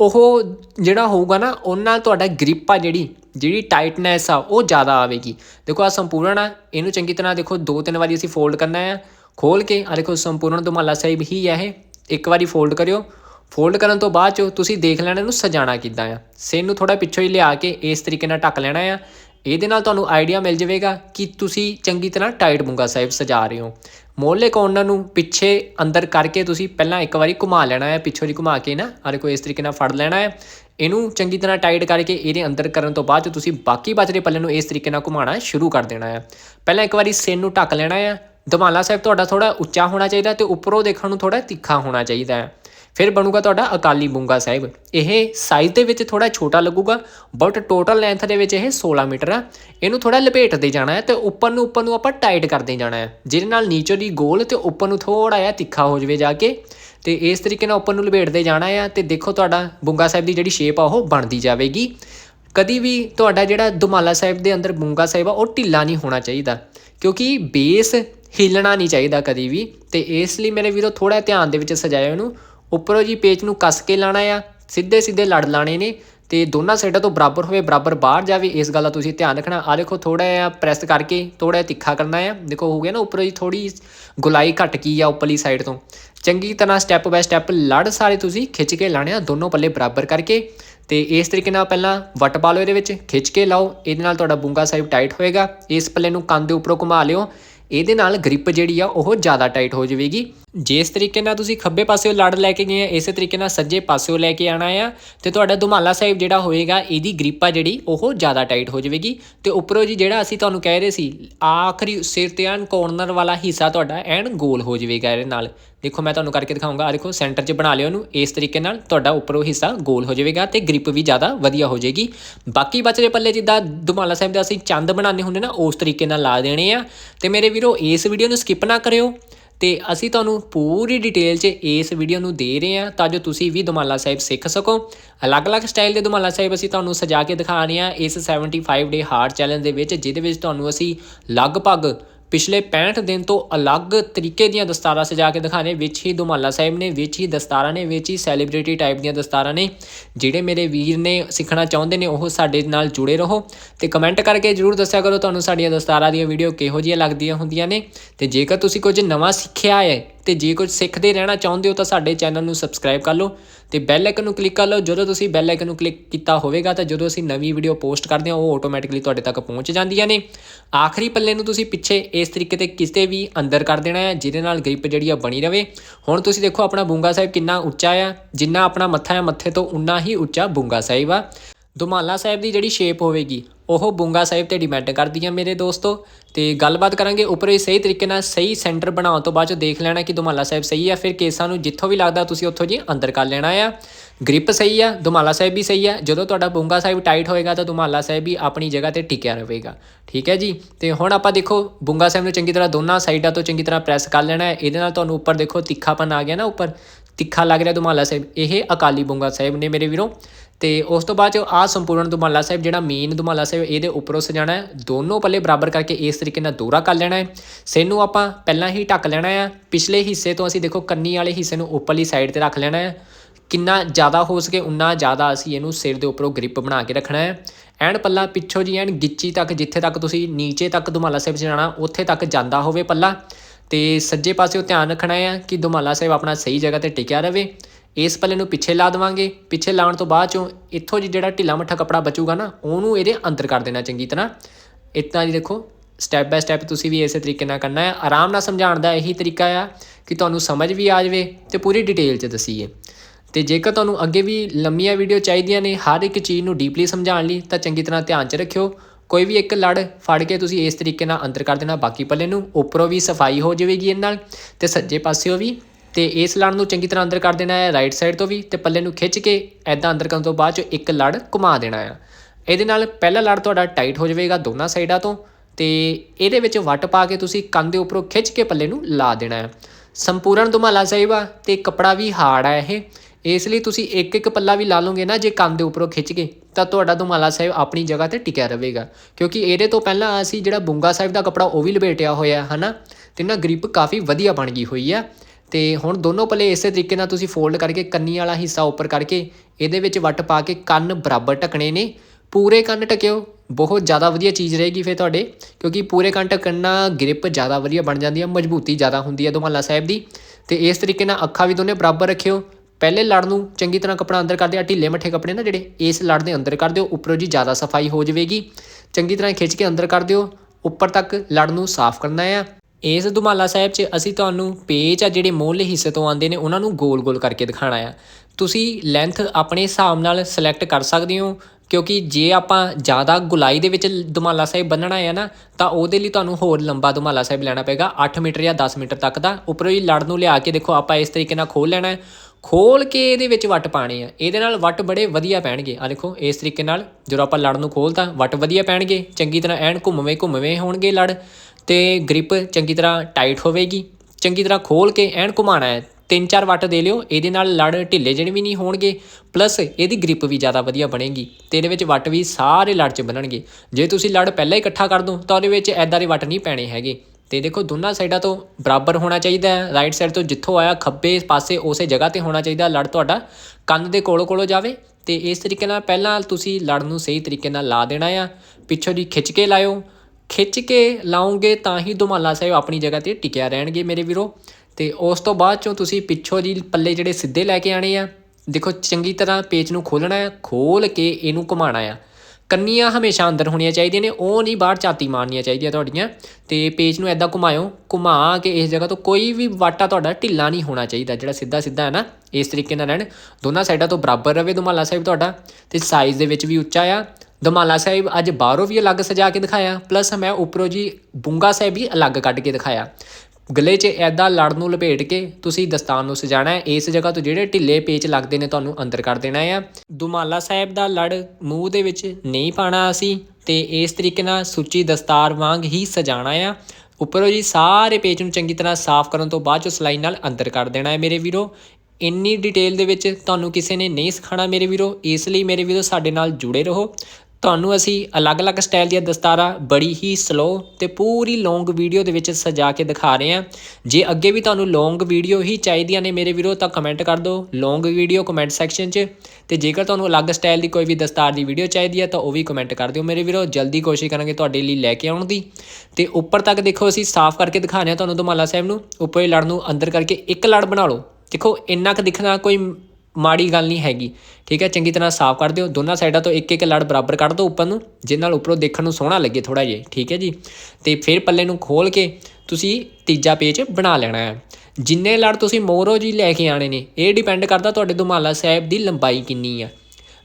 ਉਹ ਜਿਹੜਾ ਹੋਊਗਾ ਨਾ ਉਹਨਾਂ ਨਾਲ ਤੁਹਾਡਾ ਗ੍ਰਿਪ ਆ ਜਿਹੜੀ ਜਿਹੜੀ ਟਾਈਟਨੈਸ ਆ, ਉਹ ਜ਼ਿਆਦਾ ਆਵੇਗੀ। ਦੇਖੋ ਆ ਸੰਪੂਰਨ ਆ, ਇਹਨੂੰ ਚੰਗੀ ਤਰ੍ਹਾਂ ਦੇਖੋ ਦੋ ਤਿੰਨ ਵਾਰੀ ਅਸੀਂ ਫੋਲਡ ਕਰਨਾ ਆ, ਖੋਲ ਕੇ ਆ ਦੇਖੋ, ਸੰਪੂਰਨ ਦੁਮਾਲਾ ਸਾਹਿਬ ਹੀ ਆ ਇਹ, ਇੱਕ ਵਾਰੀ ਫੋਲਡ ਕਰਿਓ। ਫੋਲਡ ਕਰਨ ਤੋਂ ਬਾਅਦ ਚ ਤੁਸੀਂ ਦੇਖ ਲੈਣਾ ਇਹਨੂੰ ਸਜਾਣਾ ਕਿੱਦਾਂ ਆ। ਸੇ ਨੂੰ ਥੋੜਾ ਪਿੱਛੋਂ ਹੀ ਲਿਆ ਕੇ ਇਸ ਤਰੀਕੇ ਨਾਲ ਢੱਕ ਲੈਣਾ ਆ ਇਹਦੇ ਨਾਲ ਤੁਹਾਨੂੰ ਆਈਡੀਆ ਮਿਲ ਜਾਵੇਗਾ ਕਿ ਤੁਸੀਂ ਚੰਗੀ ਤਰ੍ਹਾਂ ਟਾਈਟ ਬੁੰਗਾ ਸਾਹਿਬ ਸਜਾ ਰਹੇ ਹੋ। ਮੋਹਲੇ ਕੋਰਨਰ ਨੂੰ ਪਿੱਛੇ ਅੰਦਰ ਕਰਕੇ ਤੁਸੀਂ ਪਹਿਲਾਂ ਇੱਕ ਵਾਰੀ ਘੁਮਾ ਲੈਣਾ ਹੈ, ਪਿੱਛੋਂ ਦੀ ਘੁਮਾ ਕੇ ਨਾ ਆਰੇ ਕੋਈ ਇਸ ਤਰੀਕੇ ਨਾਲ ਫੜ ਲੈਣਾ ਹੈ। ਇਹਨੂੰ ਚੰਗੀ ਤਰ੍ਹਾਂ ਟਾਈਟ ਕਰਕੇ ਇਹਦੇ ਅੰਦਰ ਕਰਨ ਤੋਂ ਬਾਅਦ ਤੁਸੀਂ ਬਾਕੀ ਬਚਦੇ ਪੱਲੇ ਨੂੰ ਇਸ ਤਰੀਕੇ ਨਾਲ ਘੁਮਾਉਣਾ ਸ਼ੁਰੂ ਕਰ ਦੇਣਾ ਹੈ। ਪਹਿਲਾਂ ਇੱਕ ਵਾਰੀ ਸਿਰ ਨੂੰ ਢੱਕ ਲੈਣਾ ਹੈ। ਦਮਾਲਾ ਸਾਹਿਬ ਤੁਹਾਡਾ ਥੋੜਾ ਉੱਚਾ ਹੋਣਾ ਚਾਹੀਦਾ ਤੇ ਉੱਪਰੋਂ ਦੇਖਣ ਨੂੰ ਥੋੜਾ ਤਿੱਖਾ ਹੋਣਾ ਚਾਹੀਦਾ ਹੈ। ਫਿਰ ਬਣੂਗਾ ਤੁਹਾਡਾ ਅਕਾਲੀ ਬੁੰਗਾ ਸਾਹਿਬ। ਇਹ ਸਾਈਜ਼ ਦੇ ਵਿੱਚ ਥੋੜਾ ਛੋਟਾ ਲੱਗੂਗਾ ਬਟ ਟੋਟਲ ਲੈਂਥ ਦੇ ਵਿੱਚ ਇਹ 16 ਮੀਟਰ ਆ। ਇਹਨੂੰ ਥੋੜਾ ਲਪੇਟਦੇ ਜਾਣਾ ਹੈ ਤੇ ਉੱਪਰ ਨੂੰ ਉੱਪਰ ਨੂੰ ਆਪਾਂ ਟਾਈਟ ਕਰਦੇ ਜਾਣਾ ਹੈ। ਜਿਹਦੇ ਨਾਲ ਨੀਚੇ ਦੀ ਗੋਲ ਤੇ ਉੱਪਰ ਨੂੰ ਥੋੜਾ ਜਿਹਾ ਤਿੱਖਾ ਹੋ ਜਾਵੇ ਜਾ ਕੇ। ਤੇ ਇਸ ਤਰੀਕੇ ਨਾਲ ਉੱਪਰ ਨੂੰ ਲਪੇਟਦੇ ਜਾਣਾ ਆ ਤੇ ਦੇਖੋ ਤੁਹਾਡਾ ਬੁੰਗਾ ਸਾਹਿਬ ਦੀ ਜਿਹੜੀ ਸ਼ੇਪ ਆ ਉਹ ਬਣਦੀ ਜਾਵੇਗੀ। ਕਦੀ ਵੀ ਤੁਹਾਡਾ ਜਿਹੜਾ ਦੁਮਾਲਾ ਸਾਹਿਬ ਦੇ ਅੰਦਰ ਬੁੰਗਾ ਸਾਹਿਬ ਆ, ਉਹ ਢਿੱਲਾ ਨਹੀਂ ਹੋਣਾ ਚਾਹੀਦਾ, ਕਿਉਂਕਿ ਬੇਸ ਹਿੱਲਣਾ ਨਹੀਂ ਚਾਹੀਦਾ ਕਦੀ ਵੀ। ਤੇ ਇਸ ਲਈ ਮੇਰੇ ਵੀਰੋ ਥੋੜਾ ਧਿਆਨ ਦੇ ਵਿੱਚ ਸਜਾਇਆ ਇਹਨੂੰ। ਉੱਪਰੋਂ ਜੀ ਪੇਚ ਨੂੰ ਕੱਸ ਕੇ ਲਾਣਾ ਆ, ਸਿੱਧੇ ਸਿੱਧੇ ਲੜ ਲਾਣੇ ਨੇ ਤੇ ਦੋਨਾਂ ਸਾਈਡਾਂ ਤੋਂ ਬਰਾਬਰ ਹੋਵੇ, ਬਰਾਬਰ ਬਾਹਰ ਜਾਵੇ, ਇਸ ਗੱਲ ਦਾ ਤੁਸੀਂ ਧਿਆਨ ਰੱਖਣਾ। ਆ ਦੇਖੋ ਥੋੜਾ ਜਿਹਾ ਪ੍ਰੈਸ ਕਰਕੇ ਥੋੜਾ ਜਿਹਾ ਤਿੱਖਾ ਕਰਨਾ ਆ। ਦੇਖੋ, ਹੋ ਗਿਆ ਨਾ ਉੱਪਰੋਂ ਜੀ ਥੋੜੀ ਗੁਲਾਈ ਘਟ ਗਈ ਆ ਉੱਪਰਲੀ ਸਾਈਡ ਤੋਂ। ਚੰਗੀ ਤਰ੍ਹਾਂ ਸਟੈਪ ਬਾਏ ਸਟੈਪ ਲੜ ਸਾਰੇ ਤੁਸੀਂ, ਖਿੱਚ ਕੇ ਲਾਣੇ ਆ, ਦੋਨੋਂ ਪੱਲੇ ਬਰਾਬਰ ਕਰਕੇ। ਤੇ ਇਸ ਤਰੀਕੇ ਨਾਲ ਪਹਿਲਾਂ ਵਟ ਪਾ ਲਓ ਇਹਦੇ ਵਿੱਚ, ਖਿੱਚ ਕੇ ਲਾਓ। ਇਹਦੇ ਨਾਲ ਤੁਹਾਡਾ ਬੂੰਗਾ ਸਾਹਿਬ ਟਾਈਟ ਹੋਏਗਾ। ਇਸ ਪੱਲੇ ਨੂੰ ਕੰਨ ਦੇ ਉੱਪਰੋਂ ਘੁਮਾ ਲਿਓ। ਇਹਦੇ ਨਾਲ ਗ੍ਰਿਪ ਜਿਹੜੀ ਆ, ਉਹ ਜ਼ਿਆਦਾ ਟਾਈਟ ਹੋ ਜਾਵੇਗੀ। ਜਿਸ ਤਰੀਕੇ ਨਾਲ ਤੁਸੀਂ ਖੱਬੇ ਪਾਸਿਓਂ ਲੜ ਲੈ ਕੇ ਗਏ ਆ, ਇਸੇ ਤਰੀਕੇ ਨਾਲ ਸੱਜੇ ਪਾਸਿਓਂ ਲੈ ਕੇ ਆਣਾ ਆ, ਤੇ ਤੁਹਾਡਾ ਦੁਮਾਲਾ ਸਾਹਿਬ ਜਿਹੜਾ ਹੋਏਗਾ, ਇਹਦੀ ਗ੍ਰਿਪ ਆ ਜਿਹੜੀ, ਉਹ ਜ਼ਿਆਦਾ ਟਾਈਟ ਹੋ ਜਾਵੇਗੀ। ਤੇ ਉੱਪਰੋਂ ਜੀ ਜਿਹੜਾ ਅਸੀਂ ਤੁਹਾਨੂੰ ਕਹਿ ਰਹੇ ਸੀ, ਆਖਰੀ ਸਿਰ ਤੇ ਐਨ ਕੋਰਨਰ ਵਾਲਾ ਹਿੱਸਾ ਤੁਹਾਡਾ ਐਨ ਗੋਲ ਹੋ ਜਾਵੇਗਾ ਇਹਦੇ ਨਾਲ। ਦੇਖੋ ਮੈਂ ਤੁਹਾਨੂੰ ਕਰਕੇ ਦਿਖਾਉਂਗਾ, ਆ ਦੇਖੋ ਸੈਂਟਰ 'ਚ ਬਣਾ ਲਿਓ ਉਹਨੂੰ, ਇਸ ਤਰੀਕੇ ਨਾਲ ਤੁਹਾਡਾ ਉੱਪਰੋਂ ਹਿੱਸਾ ਗੋਲ ਹੋ ਜਾਵੇਗਾ ਤੇ ਗ੍ਰਿਪ ਵੀ ਜ਼ਿਆਦਾ ਵਧੀਆ ਹੋ ਜਾਏਗੀ। ਬਾਕੀ ਬਚਦੇ ਪੱਲੇ ਜਿੱਦਾਂ ਦੁਮਾਲਾ ਸਾਹਿਬ ਦਾ ਅਸੀਂ ਚੰਦ ਬਣਾਉਂਦੇ ਹੁੰਦੇ ਨਾ, ਉਸ ਤਰੀਕੇ ਨਾਲ ਲਾ ਦੇਣੇ ਆ। ਤੇ ਮੇਰੇ ਵੀਰੋ, ਇਸ ਵੀਡੀਓ ਨੂੰ ਸਕਿਪ ਨਾ ਕਰਿਓ। ਤੇ ਅਸੀਂ ਤੁਹਾਨੂੰ ਪੂਰੀ ਡਿਟੇਲ 'ਚ ਇਸ ਵੀਡੀਓ ਨੂੰ ਦੇ ਰਹੇ ਹਾਂ ਤਾਂ ਜੋ ਤੁਸੀਂ ਵੀ ਦੁਮਾਲਾ ਸਾਹਿਬ ਸਿੱਖ ਸਕੋ। ਅਲੱਗ-ਅਲੱਗ ਸਟਾਈਲ ਦੇ ਦੁਮਾਲਾ ਸਾਹਿਬ ਅਸੀਂ ਤੁਹਾਨੂੰ ਸਜਾ ਕੇ ਦਿਖਾ ਰਹੇ ਹਾਂ ਇਸ 75 ਡੇ ਹਾਰਡ ਚੈਲੰਜ ਦੇ ਵਿੱਚ, ਜਿਹਦੇ ਵਿੱਚ ਤੁਹਾਨੂੰ ਅਸੀਂ ਲਗਭਗ ਪਿਛਲੇ 65 ਦਿਨ ਤੋਂ ਅਲੱਗ ਤਰੀਕੇ ਦੀਆਂ ਦਸਤਾਰਾਂ ਸਜਾ ਕੇ ਦਿਖਾਣੇ। ਵਿੱਚ ਹੀ ਦੁਮਾਲਾ ਸਾਹਿਬ ਨੇ, ਵਿੱਚ ਹੀ ਦਸਤਾਰਾਂ ਨੇ, ਵਿੱਚ ਹੀ ਸੈਲੀਬ੍ਰਿਟੀ ਟਾਈਪ ਦੀਆਂ ਦਸਤਾਰਾਂ ਨੇ। ਜਿਹੜੇ ਮੇਰੇ ਵੀਰ ਨੇ ਸਿੱਖਣਾ ਚਾਹੁੰਦੇ ਨੇ, ਉਹ ਸਾਡੇ ਨਾਲ ਜੁੜੇ ਰਹੋ ਤੇ ਕਮੈਂਟ ਕਰਕੇ ਜਰੂਰ ਦੱਸਿਆ ਕਰੋ ਤੁਹਾਨੂੰ ਸਾਡੀਆਂ ਦਸਤਾਰਾਂ ਦੀਆਂ ਵੀਡੀਓ ਕਿਹੋ ਜਿਹੀਆਂ ਲੱਗਦੀਆਂ ਹੁੰਦੀਆਂ ਨੇ। ਤੇ ਜੇਕਰ ਤੁਸੀਂ ਕੁਝ ਨਵਾਂ ਸਿੱਖਿਆ ਹੈ ਤੇ ਜੇ ਕੁਝ ਸਿੱਖਦੇ ਰਹਿਣਾ ਚਾਹੁੰਦੇ ਹੋ ਤਾਂ ਸਾਡੇ ਚੈਨਲ ਨੂੰ ਸਬਸਕ੍ਰਾਈਬ ਕਰ ਲਓ। ਤੇ ਬੈਲ ਆਈਕਨ ਨੂੰ ਕਲਿੱਕ ਕਰ ਲਓ। ਜਦੋਂ ਤੁਸੀਂ ਬੈਲ ਆਈਕਨ ਨੂੰ ਕਲਿੱਕ ਕੀਤਾ ਹੋਵੇਗਾ ਤਾਂ ਜਦੋਂ ਅਸੀਂ ਨਵੀਂ ਵੀਡੀਓ ਪੋਸਟ ਕਰਦੇ ਹਾਂ, ਉਹ ਆਟੋਮੈਟਿਕਲੀ ਤੁਹਾਡੇ ਤੱਕ ਪਹੁੰਚ ਜਾਂਦੀਆਂ ਨੇ। ਆਖਰੀ ਪੱਲੇ ਨੂੰ ਤੁਸੀਂ ਪਿੱਛੇ ਇਸ ਤਰੀਕੇ ਤੇ ਕਿਤੇ ਵੀ ਅੰਦਰ ਕਰ ਦੇਣਾ ਹੈ, ਜਿਹਦੇ ਨਾਲ ਗ੍ਰਿਪ ਜਿਹੜੀ ਆ ਬਣੀ ਰਵੇ। ਹੁਣ ਤੁਸੀਂ ਦੇਖੋ ਆਪਣਾ ਬੂੰਗਾ ਸਾਹਿਬ ਕਿੰਨਾ ਉੱਚਾ ਆ, ਜਿੰਨਾ ਆਪਣਾ ਮੱਥਾ ਹੈ, ਮੱਥੇ ਤੋਂ ਉਨਾ ਹੀ ਉੱਚਾ ਬੂੰਗਾ ਸਾਹਿਬ ਆ। ਦੁਮਾਲਾ ਸਾਹਿਬ ਦੀ ਜਿਹੜੀ ਸ਼ੇਪ ਹੋਵੇਗੀ, ਉਹ ਬੁੰਗਾ ਸਾਹਿਬ ਤੇ ਡਿਪੈਂਡ ਕਰਦੀ ਹੈ ਮੇਰੇ ਦੋਸਤੋ। ਤੇ ਗੱਲਬਾਤ ਕਰਾਂਗੇ ਉੱਪਰ ਹੀ ਸਹੀ ਤਰੀਕੇ ਨਾਲ ਸਹੀ ਸੈਂਟਰ ਬਣਾਉਣ ਤੋਂ ਬਾਅਦ ਚ ਦੇਖ ਲੈਣਾ ਕਿ ਦੁਮਾਲਾ ਸਾਹਿਬ ਸਹੀ ਆ, ਫਿਰ ਕੇਸਾਂ ਨੂੰ ਜਿੱਥੋਂ ਵੀ ਲੱਗਦਾ ਤੁਸੀਂ ਉੱਥੋਂ ਜੀ ਅੰਦਰ ਕਰ ਲੈਣਾ ਆ। ਗ੍ਰਿਪ ਸਹੀ ਆ, ਦੁਮਾਲਾ ਸਾਹਿਬ ਵੀ ਸਹੀ ਆ, ਜਦੋਂ ਤੁਹਾਡਾ ਬੁੰਗਾ ਸਾਹਿਬ ਟਾਈਟ ਹੋਏਗਾ ਤਾਂ ਦੁਮਾਲਾ ਸਾਹਿਬ ਵੀ ਆਪਣੀ ਜਗ੍ਹਾ ਤੇ ਟਿਕਿਆ ਰਹੇਗਾ। ਠੀਕ ਹੈ ਜੀ? ਤੇ ਹੁਣ ਆਪਾਂ ਦੇਖੋ, ਬੁੰਗਾ ਸਾਹਿਬ ਨੂੰ ਚੰਗੀ ਤਰ੍ਹਾਂ ਦੋਨਾਂ ਸਾਈਡਾਂ ਤੋਂ ਚੰਗੀ ਤਰ੍ਹਾਂ ਪ੍ਰੈਸ ਕਰ ਲੈਣਾ ਹੈ। ਇਹਦੇ ਨਾਲ ਤੁਹਾਨੂੰ ਉੱਪਰ ਦੇਖੋ ਤਿੱਖਾਪਨ ਆ ਗਿਆ ਨਾ ਉੱਪਰ। ਤਿੱਖਾ ਲੱਗ ਰਿਹਾ ਦੁਮਾਲਾ ਸਾਹਿਬ। ਇਹ ਅਕਾਲੀ ਬੁੰਗਾ ਸਾਹਿਬ ਨੇ ਮੇਰੇ ਵੀਰੋ। ਤੇ ਉਸ ਤੋਂ ਬਾਅਦ ਚ ਆ ਸੰਪੂਰਨ ਦੁਮਾਲਾ ਸਾਹਿਬ, ਜਿਹੜਾ ਮੇਨ ਦੁਮਾਲਾ ਸਾਹਿਬ, ਇਹਦੇ ਉੱਪਰੋਂ ਸਜਾਣਾ ਹੈ। ਦੋਨੋਂ ਪੱਲੇ ਬਰਾਬਰ ਕਰਕੇ ਇਸ ਤਰੀਕੇ ਨਾਲ ਦੋਰਾ ਕਰ ਲੈਣਾ ਹੈ। ਸਿਰ ਨੂੰ ਆਪਾਂ ਪਹਿਲਾਂ ਹੀ ਢੱਕ ਲੈਣਾ ਹੈ। ਪਿਛਲੇ ਹਿੱਸੇ ਤੋਂ ਅਸੀਂ ਦੇਖੋ ਕੰਨੀ ਵਾਲੇ ਹਿੱਸੇ ਨੂੰ ਉੱਪਰਲੀ ਸਾਈਡ ਤੇ ਰੱਖ ਲੈਣਾ ਹੈ। ਕਿੰਨਾ ਜ਼ਿਆਦਾ ਹੋ ਸਕੇ, ਉਨਾ ਜ਼ਿਆਦਾ ਅਸੀਂ ਇਹਨੂੰ ਸਿਰ ਦੇ ਉੱਪਰੋਂ ਗ੍ਰਿਪ ਬਣਾ ਕੇ ਰੱਖਣਾ ਹੈ। ਐਨ ਪੱਲਾ ਪਿੱਛੋਂ ਜੀ, ਐਨ ਗਿੱਚੀ ਤੱਕ, ਜਿੱਥੇ ਤੱਕ ਤੁਸੀਂ ਨੀਚੇ ਤੱਕ ਦੁਮਾਲਾ ਸਾਹਿਬ ਸਜਾਣਾ, ਉੱਥੇ ਤੱਕ ਜਾਂਦਾ ਹੋਵੇ ਪੱਲਾ। ਤੇ ਸੱਜੇ ਪਾਸਿਓਂ ਧਿਆਨ ਰੱਖਣਾ ਹੈ ਕਿ ਦੁਮਾਲਾ ਸਾਹਿਬ ਆਪਣਾ ਸਹੀ ਜਗ੍ਹਾ ਤੇ ਟਿਕਿਆ ਰਹੇ ਇਸ ਪੱਲੇ ਨੂੰ ਪਿੱਛੇ ਲਾ ਦੇਵਾਂਗੇ। ਪਿੱਛੇ ਲਾਉਣ ਤੋਂ ਬਾਅਦ ਚੋਂ ਇੱਥੋਂ ਜੀ ਜਿਹੜਾ ਢਿੱਲਾ ਮੱਠਾ ਕੱਪੜਾ ਬਚੂਗਾ ਨਾ, ਉਹਨੂੰ ਇਹਦੇ ਅੰਦਰ ਕਰ ਦੇਣਾ ਚੰਗੀ ਤਰ੍ਹਾਂ। ਇਤਨਾ ਜੀ ਦੇਖੋ ਸਟੈਪ ਬਾਏ ਸਟੈਪ ਤੁਸੀਂ ਵੀ ਇਸੇ ਤਰੀਕੇ ਨਾਲ ਕਰਨਾ ਹੈ। ਆਰਾਮ ਨਾਲ ਸਮਝਾਉਣ ਦਾ ਇਹੀ ਤਰੀਕਾ ਆ ਕਿ ਤੁਹਾਨੂੰ ਸਮਝ ਵੀ ਆ ਜਾਵੇ ਤੇ ਪੂਰੀ ਡਿਟੇਲ 'ਚ ਦਸੀਏ। ਤੇ ਜੇਕਰ ਤੁਹਾਨੂੰ ਅੱਗੇ ਵੀ ਲੰਮੀਆਂ ਵੀਡੀਓ ਚਾਹੀਦੀਆਂ ਨੇ, ਹਰ ਇੱਕ ਚੀਜ਼ ਨੂੰ ਡੀਪਲੀ ਸਮਝਾਉਣ ਲਈ, ਤਾਂ ਚੰਗੀ ਤਰ੍ਹਾਂ ਧਿਆਨ 'ਚ ਰੱਖਿਓ। ਕੋਈ ਵੀ ਇੱਕ ਲੜ ਫੜ ਕੇ ਤੁਸੀਂ ਇਸ ਤਰੀਕੇ ਨਾਲ ਅੰਦਰ ਕਰ ਦੇਣਾ, ਬਾਕੀ ਪੱਲੇ ਨੂੰ ਉੱਪਰੋਂ ਵੀ ਸਫ਼ਾਈ ਹੋ ਜਾਵੇਗੀ ਇਹ ਨਾਲ ਤੇ ਸੱਜੇ ਪਾਸਿਓ ਵੀ। ਤੇ ਇਸ ਲੜ ਨੂੰ ਚੰਗੀ ਤਰ੍ਹਾਂ ਅੰਦਰ ਕਰ ਦੇਣਾ ਹੈ ਰਾਈਟ ਸਾਈਡ ਤੋਂ ਵੀ ਤੇ ਪੱਲੇ ਨੂੰ ਖਿੱਚ ਕੇ ਐਦਾਂ ਅੰਦਰ ਕਰਨ ਤੋਂ ਬਾਅਦ ਚ ਇੱਕ ਲੜ ਘੁਮਾ ਦੇਣਾ ਹੈ। ਇਹਦੇ ਨਾਲ ਪਹਿਲਾ ਲੜ ਤੁਹਾਡਾ ਟਾਈਟ ਹੋ ਜਾਵੇਗਾ ਦੋਨਾਂ ਸਾਈਡਾਂ ਤੋਂ ਤੇ ਇਹਦੇ ਵਿੱਚ ਵੱਟ ਪਾ ਕੇ ਤੁਸੀਂ ਕੰਨ ਦੇ ਉੱਪਰੋਂ ਖਿੱਚ ਕੇ ਪੱਲੇ ਨੂੰ ਲਾ ਦੇਣਾ ਹੈ। ਸੰਪੂਰਨ ਦੁਮਾਲਾ ਸਾਹਿਬ ਆ ਤੇ ਕੱਪੜਾ ਵੀ ਹਾਰਡ ਆ ਇਹ। ਇਸ ਲਈ ਤੁਸੀਂ ਇੱਕ ਇੱਕ ਪੱਲਾ ਵੀ ਲਾ ਲਓਗੇ ਨਾ ਜੇ ਕੰਨ ਦੇ ਉੱਪਰੋਂ ਖਿੱਚ ਕੇ, ਤਾਂ ਤੁਹਾਡਾ ਦੁਮਾਲਾ ਸਾਹਿਬ ਆਪਣੀ ਜਗ੍ਹਾ ਤੇ ਟਿਕਿਆ ਰਹੇਗਾ। ਕਿਉਂਕਿ ਇਹਦੇ ਤੋਂ ਪਹਿਲਾਂ ਅਸੀਂ ਜਿਹੜਾ ਬੁੰਗਾ ਸਾਹਿਬ ਦਾ ਕੱਪੜਾ ਉਹ ਵੀ ਲਪੇਟਿਆ ਹੋਇਆ ਹੈ, ਹਨਾ? ਤੇ ਨਾ ਗ੍ਰਿਪ ਕਾਫੀ ਵਧੀਆ ਬਣ ਗਈ ਹੋਈ ਆ ਤੇ ਹੁਣ ਦੋਨੋਂ ਪੱਲੇ ਇਸੇ ਤਰੀਕੇ ਨਾਲ ਤੁਸੀਂ ਫੋਲਡ ਕਰਕੇ ਕੰਨੀ ਵਾਲਾ ਹਿੱਸਾ ਉੱਪਰ ਕਰਕੇ ਇਹਦੇ ਵਿੱਚ ਵੱਟ ਪਾ ਕੇ ਕੰਨ ਬਰਾਬਰ ਢਕਣੇ ਨੇ। ਪੂਰੇ ਕੰਨ ਟਕਿਓ ਬਹੁਤ ਜ਼ਿਆਦਾ ਵਧੀਆ ਚੀਜ਼ ਰਹੇਗੀ ਫਿਰ ਤੁਹਾਡੇ, ਕਿਉਂਕਿ ਪੂਰੇ ਕੰਨ ਟਕਣ ਨਾਲ ਗ੍ਰਿਪ ਜ਼ਿਆਦਾ ਵਧੀਆ ਬਣ ਜਾਂਦੀ ਹੈ ਮਜ਼ਬੂਤੀ ਜ਼ਿਆਦਾ ਹੁੰਦੀ ਹੈ ਦੁਮਾਲਾ ਸਾਹਿਬ ਦੀ। ਤੇ ਇਸ ਤਰੀਕੇ ਨਾਲ ਅੱਖਾਂ ਵੀ ਦੋਨੇ ਬਰਾਬਰ ਰੱਖਿਓ। ਪਹਿਲੇ ਲੜ ਨੂੰ ਚੰਗੀ ਤਰ੍ਹਾਂ ਕੱਪੜਾ ਅੰਦਰ ਕਰ ਦਿਆ ਢਿੱਲੇ ਮੱਠੇ ਕੱਪੜੇ ਨਾ ਜਿਹੜੇ, ਇਸ ਲੜ ਦੇ ਅੰਦਰ ਕਰ ਦਿਓ, ਉੱਪਰੋਂ ਜੀ ਜ਼ਿਆਦਾ ਸਫ਼ਾਈ ਹੋ ਜਾਵੇਗੀ। ਚੰਗੀ ਤਰ੍ਹਾਂ ਖਿੱਚ ਕੇ ਅੰਦਰ ਕਰ ਦਿਓ। ਉੱਪਰ ਤੱਕ ਲੜ ਨੂੰ ਸਾਫ਼ ਕਰਨਾ ਆ। ਇਸ ਦੁਮਾਲਾ ਸਾਹਿਬ 'ਚ ਅਸੀਂ ਤੁਹਾਨੂੰ ਪੇਚ ਆ ਜਿਹੜੇ ਮੋਹਲੇ ਹਿੱਸੇ ਤੋਂ ਆਉਂਦੇ ਨੇ, ਉਹਨਾਂ ਨੂੰ ਗੋਲ-ਗੋਲ ਕਰਕੇ ਦਿਖਾਣਾ ਆ। ਤੁਸੀਂ ਲੈਂਥ ਆਪਣੇ ਹਿਸਾਬ ਨਾਲ ਸਿਲੈਕਟ ਕਰ ਸਕਦੇ ਹੋ, ਕਿਉਂਕਿ ਜੇ ਆਪਾਂ ਜ਼ਿਆਦਾ ਗੁਲਾਈ ਦੇ ਵਿੱਚ ਦੁਮਾਲਾ ਸਾਹਿਬ ਬੰਨਣਾ ਹੈ ਨਾ, ਤਾਂ ਉਹਦੇ ਲਈ ਤੁਹਾਨੂੰ ਹੋਰ ਲੰਬਾ ਦੁਮਾਲਾ ਸਾਹਿਬ ਲੈਣਾ ਪਏਗਾ 8 ਮੀਟਰ ਜਾਂ 10 ਮੀਟਰ ਤੱਕ ਦਾ। ਉੱਪਰੋਂ ਹੀ ਲੜ ਨੂੰ ਲਿਆ ਕੇ ਦੇਖੋ, ਆਪਾਂ ਇਸ ਤਰੀਕੇ ਨਾਲ ਖੋਲ ਲੈਣਾ। ਹੈ ਖੋਲ ਕੇ ਇਹਦੇ ਵਿੱਚ ਵੱਟ ਪਾਣੇ ਆ। ਇਹਦੇ ਨਾਲ ਵੱਟ ਬੜੇ ਵਧੀਆ ਪੈਣਗੇ। ਆ ਦੇਖੋ, ਇਸ ਤਰੀਕੇ ਨਾਲ ਜਦੋਂ ਆਪਾਂ ਲੜ ਨੂੰ ਖੋਲਤਾ ਵੱਟ ਵਧੀਆ ਪੈਣਗੇ। ਚੰਗੀ ਤਰ੍ਹਾਂ ਐਨ ਘੁੰਮਵੇਂ ਘੁੰਮਵੇਂ ਹੋਣਗੇ ਲੜ। ਤੇ ਗ੍ਰਿਪ ਚੰਗੀ ਤਰ੍ਹਾਂ ਟਾਈਟ ਹੋਵੇਗੀ। ਚੰਗੀ ਤਰ੍ਹਾਂ ਖੋਲ ਕੇ ਐਨ ਘੁਮਾਣਾ ਹੈ। ਤਿੰਨ ਚਾਰ ਵੱਟ ਦੇ ਲਿਓ, ਇਹਦੇ ਨਾਲ ਲੜ ਢਿੱਲੇ ਜਿਹੜੇ ਵੀ ਨਹੀਂ ਹੋਣਗੇ। ਪਲੱਸ ਇਹਦੀ ਗ੍ਰਿਪ ਵੀ ਜ਼ਿਆਦਾ ਵਧੀਆ ਬਣੇਗੀ ਤੇ ਇਹਦੇ ਵਿੱਚ ਵੱਟ ਵੀ ਸਾਰੇ ਲੜ 'ਚ ਬਣਨਗੇ ਜੇ ਤੁਸੀਂ ਲੜ ਪਹਿਲਾਂ ਹੀ ਇਕੱਠਾ ਕਰ ਦੋ, ਤਾਂ ਉਹਦੇ ਵਿੱਚ ਐਦਾਂ ਦੇ ਵੱਟ ਨਹੀਂ ਪੈਣੇ ਹੈਗੇ। ਤੇ ਦੇਖੋ, ਦੋਨਾਂ ਸਾਈਡਾਂ ਤੋਂ ਬਰਾਬਰ ਹੋਣਾ ਚਾਹੀਦਾ ਹੈ। ਰਾਈਟ ਸਾਈਡ ਤੋਂ ਜਿੱਥੋਂ ਆਇਆ, ਖੱਬੇ ਪਾਸੇ ਉਸੇ ਜਗ੍ਹਾ ਤੇ ਹੋਣਾ ਚਾਹੀਦਾ ਲੜ ਤੁਹਾਡਾ। ਕੰਨ ਦੇ ਕੋਲੋਂ ਕੋਲੋਂ ਜਾਵੇ ਤੇ ਇਸ ਤਰੀਕੇ ਨਾਲ ਪਹਿਲਾਂ ਤੁਸੀਂ ਲੜ ਨੂੰ ਸਹੀ ਤਰੀਕੇ ਨਾਲ ਲਾ ਦੇਣਾ ਆ। ਪਿੱਛੋਂ ਦੀ ਖਿੱਚ ਕੇ ਲਾਇਓ। ਖਿੱਚ ਕੇ ਲਾਉਂਗੇ ਤਾਂ ਹੀ ਦੁਮਾਲਾ ਸਾਹਿਬ ਆਪਣੀ ਜਗ੍ਹਾ ਤੇ ਟਿਕਿਆ ਰਹਿਣਗੇ ਮੇਰੇ ਵੀਰੋ। ਤੇ ਉਸ ਤੋਂ ਬਾਅਦ ਚੋਂ ਤੁਸੀਂ ਪਿੱਛੋਂ ਦੀ ਪੱਲੇ ਜਿਹੜੇ ਸਿੱਧੇ ਲੈ ਕੇ ਆਣੇ ਆ। ਦੇਖੋ ਚੰਗੀ ਤਰ੍ਹਾਂ ਪੇਚ ਨੂੰ ਖੋਲਣਾ ਹੈ ਖੋਲ ਕੇ ਇਹਨੂੰ ਘੁਮਾਣਾ ਆ ਕੰਨੀਆਂ ਹਮੇਸ਼ਾ ਅੰਦਰ ਹੋਣੀਆਂ ਚਾਹੀਦੀਆਂ ਨੇ, ਉਹ ਨਹੀਂ ਬਾਹਰ ਚਾਤੀ ਮਾਰਨੀਆਂ ਚਾਹੀਦੀਆਂ ਤੁਹਾਡੀਆਂ। ਤੇ ਪੇਜ ਨੂੰ ਐਦਾਂ ਘੁਮਾਇਓ, ਘੁਮਾ ਕੇ ਇਸ ਜਗ੍ਹਾ ਤੋਂ ਕੋਈ ਵੀ ਵਾਟਾ ਤੁਹਾਡਾ ਢਿੱਲਾ ਨਹੀਂ ਹੋਣਾ ਚਾਹੀਦਾ, ਜਿਹੜਾ ਸਿੱਧਾ ਸਿੱਧਾ ਹੈ ਨਾ, ਇਸ ਤਰੀਕੇ ਨਾਲ ਰਹਿਣ। ਦੋਨਾਂ ਸਾਈਡਾਂ ਤੋਂ ਬਰਾਬਰ ਰਵੇ ਦੁਮਾਲਾ ਸਾਹਿਬ ਤੁਹਾਡਾ। ਤੇ ਸਾਈਜ਼ ਦੇ ਵਿੱਚ ਵੀ ਉੱਚਾ ਆ। ਦੁਮਾਲਾ ਸਾਹਿਬ ਅੱਜ ਬਾਹਰੋਂ ਵੀ ਅਲੱਗ ਸਜਾ ਕੇ ਦਿਖਾਇਆ ਪਲੱਸ ਮੈਂ ਉੱਪਰੋਂ ਜੀ ਬੁੰਗਾ ਸਾਹਿਬ ਵੀ ਅਲੱਗ ਕੱਢ ਕੇ ਦਿਖਾਇਆ। ਗਲੇ 'ਚ ਐਦਾ ਲੜ ਨੂੰ ਲਪੇਟ ਕੇ ਤੁਸੀਂ ਦਸਤਾਨ ਨੂੰ ਸਜਾਣਾ ਹੈ, ਇਸ ਜਗ੍ਹਾ ਤੋਂ ਜਿਹੜੇ ਢਿੱਲੇ ਪੇਚ ਲੱਗਦੇ ਨੇ ਤੁਹਾਨੂੰ ਅੰਦਰ ਕਰ ਦੇਣਾ ਆ ਦੁਮਾਲਾ ਸਾਹਿਬ ਦਾ ਲੜ ਮੂੰਹ ਦੇ ਵਿੱਚ ਨਹੀਂ ਪਾਣਾ ਅਸੀਂ ਤੇ ਇਸ ਤਰੀਕੇ ਨਾਲ ਸੁੱਚੀ ਦਸਤਾਰ ਵਾਂਗ ਹੀ ਸਜਾਣਾ ਆ ਉੱਪਰੋਂ ਜੀ ਸਾਰੇ ਪੇਚ ਨੂੰ ਚੰਗੀ ਤਰ੍ਹਾਂ ਸਾਫ਼ ਕਰਨ ਤੋਂ ਬਾਅਦ ਚ ਸਲਾਈ ਨਾਲ ਅੰਦਰ ਕਰ ਦੇਣਾ ਹੈ ਮੇਰੇ ਵੀਰੋ। ਇੰਨੀ ਡਿਟੇਲ ਦੇ ਵਿੱਚ ਤੁਹਾਨੂੰ ਕਿਸੇ ਨੇ ਨਹੀਂ ਸਿਖਾਣਾ ਮੇਰੇ ਵੀਰੋ, ਇਸ ਲਈ ਮੇਰੇ ਵੀਰੋ ਸਾਡੇ ਨਾਲ ਜੁੜੇ ਰਹੋ। ਤੁਹਾਨੂੰ ਅਸੀਂ ਅਲੱਗ-ਅਲੱਗ ਸਟਾਈਲ ਦੀਆਂ ਦਸਤਾਰਾਂ ਬੜੀ ਹੀ ਸਲੋ ਤੇ ਪੂਰੀ ਲੌਂਗ ਵੀਡੀਓ ਦੇ ਵਿੱਚ ਸਜਾ ਕੇ ਦਿਖਾ ਰਹੇ ਹਾਂ। ਜੇ ਅੱਗੇ ਵੀ ਤੁਹਾਨੂੰ ਲੌਂਗ ਵੀਡੀਓ ਹੀ ਚਾਹੀਦੀਆਂ ਨੇ ਮੇਰੇ ਵੀਰੋ, ਤਾਂ ਕਮੈਂਟ ਕਰ ਦਿਓ। ਲੌਂਗ ਵੀਡੀਓ ਕਮੈਂਟ ਸੈਕਸ਼ਨ 'ਚ ਤੇ ਜੇਕਰ ਤੁਹਾਨੂੰ ਅਲੱਗ ਸਟਾਈਲ ਦੀ ਕੋਈ ਵੀ ਦਸਤਾਰ ਦੀ ਵੀਡੀਓ ਚਾਹੀਦੀ ਹੈ, ਤਾਂ ਉਹ ਵੀ ਕਮੈਂਟ ਕਰ ਦਿਓ ਮੇਰੇ ਵੀਰੋ। ਜਲਦੀ ਕੋਸ਼ਿਸ਼ ਕਰਾਂਗੇ ਤੁਹਾਡੇ ਲਈ ਲੈ ਕੇ ਆਉਣ ਦੀ। ਤੇ ਉੱਪਰ ਤੱਕ ਦੇਖੋ ਅਸੀਂ ਸਾਫ਼ ਕਰਕੇ ਦਿਖਾਣੇ ਆ ਤੁਹਾਨੂੰ ਦੁਮਾਲਾ ਸਾਹਿਬ ਨੂੰ। ਉੱਪਰ ਹੀ ਲੜ ਨੂੰ ਅੰਦਰ ਕਰਕੇ ਇੱਕ ਲੜ ਬਣਾ ਲਓ। ਦੇਖੋ, ਇੰਨਾ ਕੁ ਦਿਖਣਾ ਕੋਈ ਮਾੜੀ ਗੱਲ ਨਹੀਂ ਹੈਗੀ, ਠੀਕ ਹੈ? ਚੰਗੀ ਤਰ੍ਹਾਂ ਸਾਫ਼ ਕਰ ਦਿਓ। ਦੋਨਾਂ ਸਾਈਡਾਂ ਤੋਂ ਇੱਕ ਇੱਕ ਲੜ ਬਰਾਬਰ ਕੱਢ ਦਿਓ ਉੱਪਰ ਨੂੰ, ਜਿਹਦੇ ਨਾਲ ਉੱਪਰੋਂ ਦੇਖਣ ਨੂੰ ਸੋਹਣਾ ਲੱਗੇ ਥੋੜਾ ਜਿਹਾ, ਠੀਕ ਹੈ ਜੀ? ਤੇ ਫਿਰ ਪੱਲੇ ਨੂੰ ਖੋਲ ਕੇ ਤੁਸੀਂ ਤੀਜਾ ਪੇਜ ਬਣਾ ਲੈਣਾ ਹੈ। ਜਿੰਨੇ ਲੜ ਤੁਸੀਂ ਮੋਰੋ ਜੀ ਲੈ ਕੇ ਆਣੇ ਨੇ, ਇਹ ਡਿਪੈਂਡ ਕਰਦਾ ਤੁਹਾਡੇ ਦੁਮਾਲਾ ਸਾਹਿਬ ਦੀ ਲੰਬਾਈ ਕਿੰਨੀ ਆ।